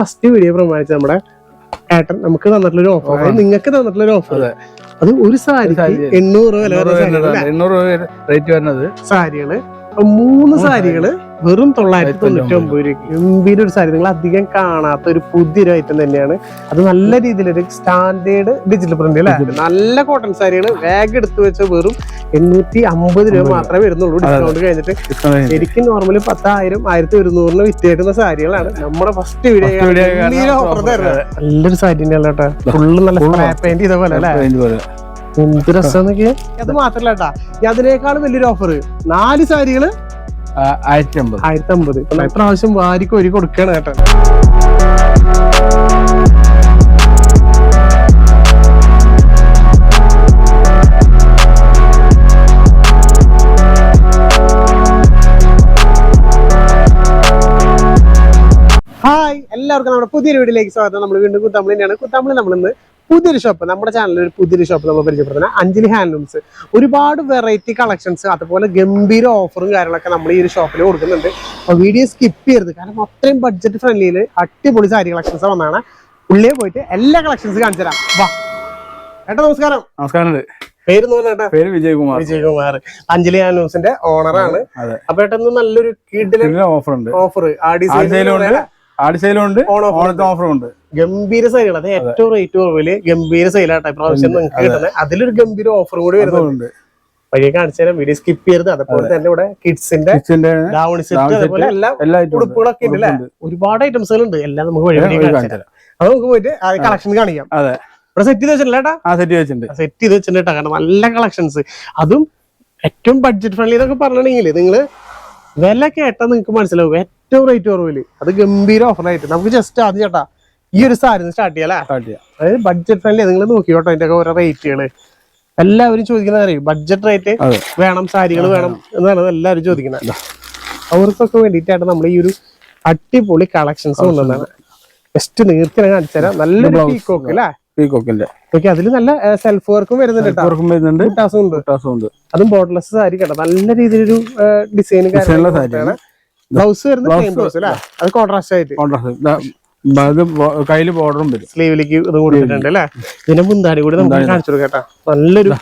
First video പ്രമാണിച്ച് നമ്മുടെ ഏട്ടൻ നമുക്ക് തന്നിട്ടുള്ള ഒരു ഓഫർ അതായത് നിങ്ങൾക്ക് തന്നിട്ടുള്ള ഒരു ഓഫർ അത്. ഒരു സാരി സാരി. എണ്ണൂറ് വില എണ്ണൂറ് വരുന്ന സാരികൾ. എണ്ണൂറ് രൂപ റേറ്റ് വരുന്നത് സാരികൾ മൂന്ന് സാരികൾ വെറും തൊള്ളായിരത്തി തൊണ്ണൂറ്റി ഒമ്പത് രൂപ ഗംഭീര ഒരു സാരി. നിങ്ങൾ അധികം കാണാത്ത ഒരു പുതിയൊരു ഐറ്റം തന്നെയാണ്. അത് നല്ല രീതിയിലൊരു സ്റ്റാൻഡേർഡ് ഡിജിറ്റൽ പ്രിന്റ് അല്ലേ? നല്ല കോട്ടൺ സാരിയാണ്. വേഗം എടുത്തു വെച്ച വെറും എണ്ണൂറ്റി അമ്പത് രൂപ മാത്രമേ വരുന്നുള്ളൂ. ഡിസ്കൗണ്ട് കഴിഞ്ഞിട്ട്. ശരിക്കും നോർമലി പത്തായിരം ആയിരത്തി ഒരുന്നൂറിന് വിറ്റേക്കുന്ന സാരികളാണ്. നമ്മുടെ ഫസ്റ്റ് വീഡിയോ First ഓഫർ തരുന്നത്. നല്ലൊരു സാരി തന്നെയല്ല കേട്ടോ. ഫുള്ള് നല്ല പെയിന്റ് ചെയ്ത പോലെ അല്ലേ. എന്ത് രസം അത് മാത്രല്ല കേട്ടാ. വലിയൊരു ഓഫർ നാല് സാരികൾ ആയിരത്തി അമ്പത് ഇപ്പൊ പ്രാവശ്യം വാരിക്ക് ഒരു കൊടുക്കണം കേട്ടോ ഹായ് എല്ലാവർക്കും നമ്മുടെ പുതിയൊരു വീഡിയോയിലേക്ക് സ്വാഗതം. നമ്മൾ വീണ്ടും കുത്തമ്പിളിനെയാണ് കുത്താമ്പളി നമ്മളിന്ന് പുതിയൊരു ഷോപ്പ് നമ്മുടെ ചാനലിൽ ഒരു പുതിയൊരു ഷോപ്പ് നമ്മൾ പരിചയപ്പെടുത്തുന്നത് അഞ്ജലി ഹാൻഡ്ലൂംസ് ഒരുപാട് വെറൈറ്റി കളക്ഷൻസ് അതുപോലെ ഗംഭീര ഓഫറും കാര്യങ്ങളൊക്കെ നമ്മൾ ഈ ഒരു ഷോപ്പിൽ കൊടുക്കുന്നുണ്ട്. അപ്പോൾ വീഡിയോ സ്കിപ്പ് ചെയ്യരുത്. കാരണം അത്രയും ബഡ്ജറ്റ് ഫ്രണ്ട്ലിയിൽ അടിപൊളി സാരി കളക്ഷൻസ് വന്നാണ് ഉള്ളിൽ പോയിട്ട് എല്ലാ കളക്ഷൻസ് കാണിച്ചു തരാം. വാ. ഏട്ടാ നമസ്കാരം. നമസ്കാരം പേര് പേര് വിജയകുമാർ. വിജയകുമാർ. അഞ്ജലി ഹാൻഡ്ലൂംസിന്റെ ഓണറാണ് അപ്പൊ ഏട്ടൻ നല്ലൊരു ഓഫർ ഉണ്ട്. ഓഫർ ആടി ആഴ്ചയിലും ഉണ്ട്. ആഴ്ചയിലും ഉണ്ട്. ഓൺ ഓഫർ ഓണത്തെ ഓഫറും ഉണ്ട്. ഗംഭീര സൈലാണ് അത് ഏറ്റവും റേറ്റ് കുറവിൽ ഗംഭീര സെയിലാട്ടോ ഇപ്രാവശ്യം നിങ്ങൾക്ക് കിട്ടുന്നത്. അതിലൊരു ഗംഭീര ഓഫർ കൂടി വരുന്നുണ്ട്. ഉണ്ട്. വഴിയെ കാണിച്ചു തരാം വീഡിയോ സ്കിപ്പ് ചെയ്യരുത്. അതുപോലെ തന്നെ ഇവിടെ കിഡ്സിന്റെ ഡൗൺ സെറ്റ് അതുപോലെ എല്ലാ. ഉടുപ്പുകളൊക്കെ ഉണ്ട് അല്ലേ? ഒരുപാട് ഐറ്റംസുകൾ ഉണ്ട് എല്ലാം നമുക്ക് വഴി വഴി വഴി കാണിച്ചു തരാം അത് നമുക്ക് പോയിട്ട് കളക്ഷൻ കാണിക്കാം. അതെ. ഇവിടെ സെറ്റ് ചെയ്ത് വെച്ചിട്ടില്ലേട്ടാ സെറ്റ് ആ വെച്ചിട്ടുണ്ട്. സെറ്റ് ചെയ്ത് വെച്ചിട്ടുണ്ട് കാരണം നല്ല കളക്ഷൻസ് അതും ഏറ്റവും ബഡ്ജറ്റ് ഫ്രണ്ട്ലി എന്നൊക്കെ പറഞ്ഞിട്ടുണ്ടെങ്കിൽ നിങ്ങൾ വില കേട്ടാ നിങ്ങൾക്ക് മനസ്സിലാവും. ഏറ്റവും റേറ്റ് കുറവിൽ. അത് ഗംഭീര ഓഫറായിട്ട് നമുക്ക് ജസ്റ്റ് ആദ്യം ചേട്ടാ ഈ ഒരു സാധനം സ്റ്റാർട്ട് ചെയ്യാം സ്റ്റാർട്ട് ചെയ്യാം. അതായത് ബഡ്ജറ്റ് ഫ്രണ്ട്ലി നിങ്ങൾ നോക്കി കേട്ടോ അതിന്റെ ഒക്കെ ഓരോ റേറ്റുകൾ എല്ലാവരും ചോദിക്കുന്നത് അറിയും? ബഡ്ജറ്റ് റേറ്റ് വേണം സാരികൾ വേണം എന്നാണ് എല്ലാവരും ചോദിക്കുന്നത്. അവർക്കൊക്കെ വേണ്ടിയിട്ടാണ് നമ്മൾ ഈ ഒരു അടിപൊളി കളക്ഷൻസ് കൊണ്ടുവന്നാണ് ജസ്റ്റ് നീർത്തിനെ കാണിച്ചുതരാം. നല്ല. പീക്കോക്ക് അല്ലേ? പീകോക്കിന്റെ ഓക്കെ അതിൽ നല്ല സെൽഫ് വർക്കും വരുന്നുണ്ട് കേട്ടോ ഇവർക്കും വരുന്നുണ്ട്. ഉണ്ട്. ഉണ്ട്. അതും ബോർഡർലെസ് സാരി കേട്ടോ നല്ല രീതിയിലൊരു ഡിസൈനും. ബ്ലൗസ് വരുന്നത് അത് കോൺട്രാസ്റ്റ് ആയിട്ട്. കോൺട്രാസ്റ്റ് അത് കയ്യിൽ ബോർഡറും വരും. സ്ലീവിലേക്ക് ഇത് കൊടുത്തിട്ടുണ്ട് അല്ലേ? ഇതിന്റെ മുന്താരി കൂടി നമുക്ക് കാണിച്ചു കേട്ടാ. നല്ലൊരു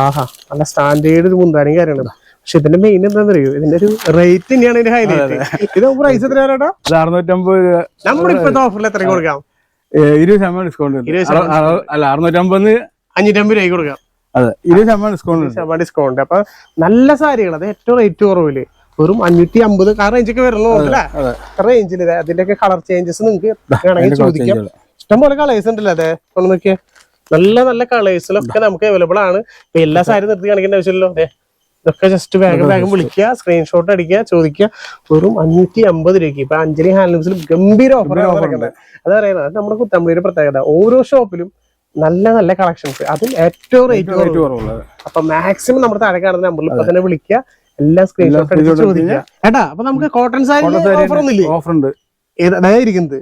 ആഹാ നല്ല സ്റ്റാൻഡേർഡ് ഒരു മുന്താണിയും കാര്യമാണ് പക്ഷെ ഇതിന്റെ മെയിൻ എന്താണെന്ന് അറിയോ ഇതിന്റെ ഒരു റേറ്റ് തന്നെയാണ് ഇതിന്റെ ഹൈലൈറ്റ് ഇത് പ്രൈസ് എത്ര കേട്ടോ ഇത് അറുന്നൂറ്റമ്പത് രൂപ. നമ്മുടെ ഇപ്പോഴത്തെ ഓഫറിൽ എത്ര കൊടുക്കാം? ഇരുപത് ശതമാനം ഡിസ്കൗണ്ട് അല്ല അറുന്നൂറ്റമ്പത് അഞ്ഞൂറ്റമ്പത് രൂപ കൊടുക്കാം. അതെ ഇരുപത് ശതമാനം ഡിസ്കൗണ്ട് ശതമാനം ഡിസ്കൗണ്ട് അപ്പൊ നല്ല സാരികൾ അത് ഏറ്റവും റേറ്റ് കുറവിൽ. വെറും അഞ്ഞൂറ്റി അമ്പത് ആ റേഞ്ചൊക്കെ വരുന്നു അല്ലേ റേഞ്ചിൽ അതിന്റെ ഒക്കെ കളർ ചേഞ്ചസ് നിങ്ങൾക്ക് വേണമെങ്കിൽ ചോദിക്കാം. ഇഷ്ടംപോലെ കളേഴ്സ് ഉണ്ടല്ലോ അതെ. ഒന്ന് നോക്കിയേ. നല്ല നല്ല കളേഴ്സിലൊക്കെ നമുക്ക് അവൈലബിൾ ആണ്. ഇപ്പൊ എല്ലാ സാരി നിർത്തി കാണിക്കേണ്ട ആവശ്യമില്ലല്ലോ. അതെ ഇതൊക്കെ ജസ്റ്റ് വേഗം വേഗം വിളിക്കുക സ്ക്രീൻഷോട്ട് അടിക്കുക ചോദിക്കുക. വെറും അഞ്ഞൂറ്റി അമ്പത് രൂപയ്ക്ക് ഇപ്പൊ അഞ്ജലി ഹാൻഡ്ലൂംസിൽ ഗംഭീര ഓഫർ നടക്കുന്നത് അത് പറയുന്നത്. അത് നമ്മുടെ കുത്തമ്പളിയുടെ പ്രത്യേകത. ഓരോ ഷോപ്പിലും നല്ല നല്ല കളക്ഷൻസ് അതിൽ ഏറ്റവും റേറ്റ് റേറ്റ് കുറവുള്ളത്. അപ്പൊ മാക്സിമം നമ്മുടെ താഴെ കാണുന്ന നമ്പറിൽ ഇപ്പൊ തന്നെ വിളിക്കുക. എല്ലാം സ്ക്രീൻഷോട്ട് ഏട്ടാ അപ്പൊ നമുക്ക് കോട്ടൺ സാരി ഓഫർ ഒന്നുമില്ലേ? ഓഫർ ഉണ്ട്. ഇരിക്കുന്നത്.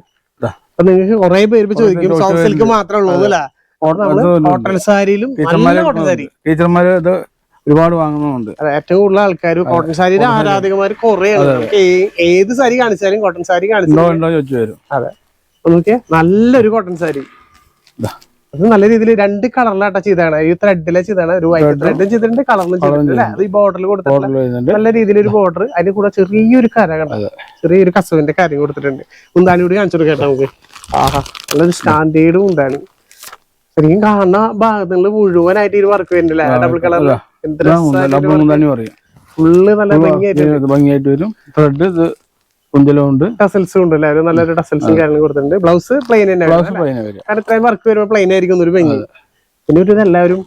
അപ്പൊ നിങ്ങൾക്ക് കുറെ പേര് ചോദിക്കും സോഫ്റ്റ് സിൽക്ക് മാത്രമേ ഉള്ളൂ അല്ല? നമ്മൾ കോട്ടൺ സാരിയിലും നല്ല ടീച്ചർമാര് കോട്ടൺ സാരി ടീച്ചർമാര് ഇത് ഒരുപാട് വാങ്ങുന്നുണ്ട്. ഏറ്റവും കൂടുതൽ ആൾക്കാർ കോട്ടൺ സാരിയുടെ ആരാധകന്മാർ കൊറേ ഏത് സാരി കാണിച്ചാലും കോട്ടൺ സാരി കാണിച്ചു ചോദിച്ചു വരും. അതെ. നോക്കിയാ നല്ലൊരു കോട്ടൺ സാരി. അത് നല്ല രീതിയിൽ രണ്ട് കളറിലാട്ടാ ചെയ്താണ് ഈ ത്രെഡിലെ ചെയ്താണ് ഒരു വൈറ്റ് ത്രെഡും ചെയ്തിട്ടുണ്ട് കളറിലും ചെയ്തിട്ടുണ്ട് അത് ഈ ബോർഡറിൽ കൊടുത്തിട്ടുണ്ട് നല്ല രീതിയിൽ ഒരു ബോർഡർ അതിന് കൂടെ ചെറിയൊരു കര കണ്ടത് ചെറിയൊരു കസവിന്റെ കാര്യം കൊടുത്തിട്ടുണ്ട്. മുന്താണി കൂടി കാണിച്ചു കേട്ടോ നമുക്ക്. ആഹാ. നല്ലൊരു സ്റ്റാൻഡേർഡ് മുന്താണി ശരിക്കും കാണുന്ന ഭാഗത്തുള്ള മുഴുവനായിട്ട് ഈ വർക്ക് വരുന്നില്ല? ഡബിൾ കളറിൽ എന്ത് ഫുള്ള് നല്ല ഭംഗിയായിട്ട് ഭംഗിയായിട്ട് വരും. ത്രെഡ് ഉണ്ട് ടസൽസും ഉണ്ട് അല്ലേ? നല്ല നല്ലൊരു ടസൽസും കാര്യങ്ങളും കൊടുത്തിട്ടുണ്ട്. ബ്ലൗസ് പ്ലെയിൻ തന്നെ കാരണം ഇത്രയും വർക്ക് വരുമ്പോൾ പ്ലെയിൻ ആയിരിക്കും ഒരു ഭംഗി. പിന്നെ ഒരു എല്ലാവരും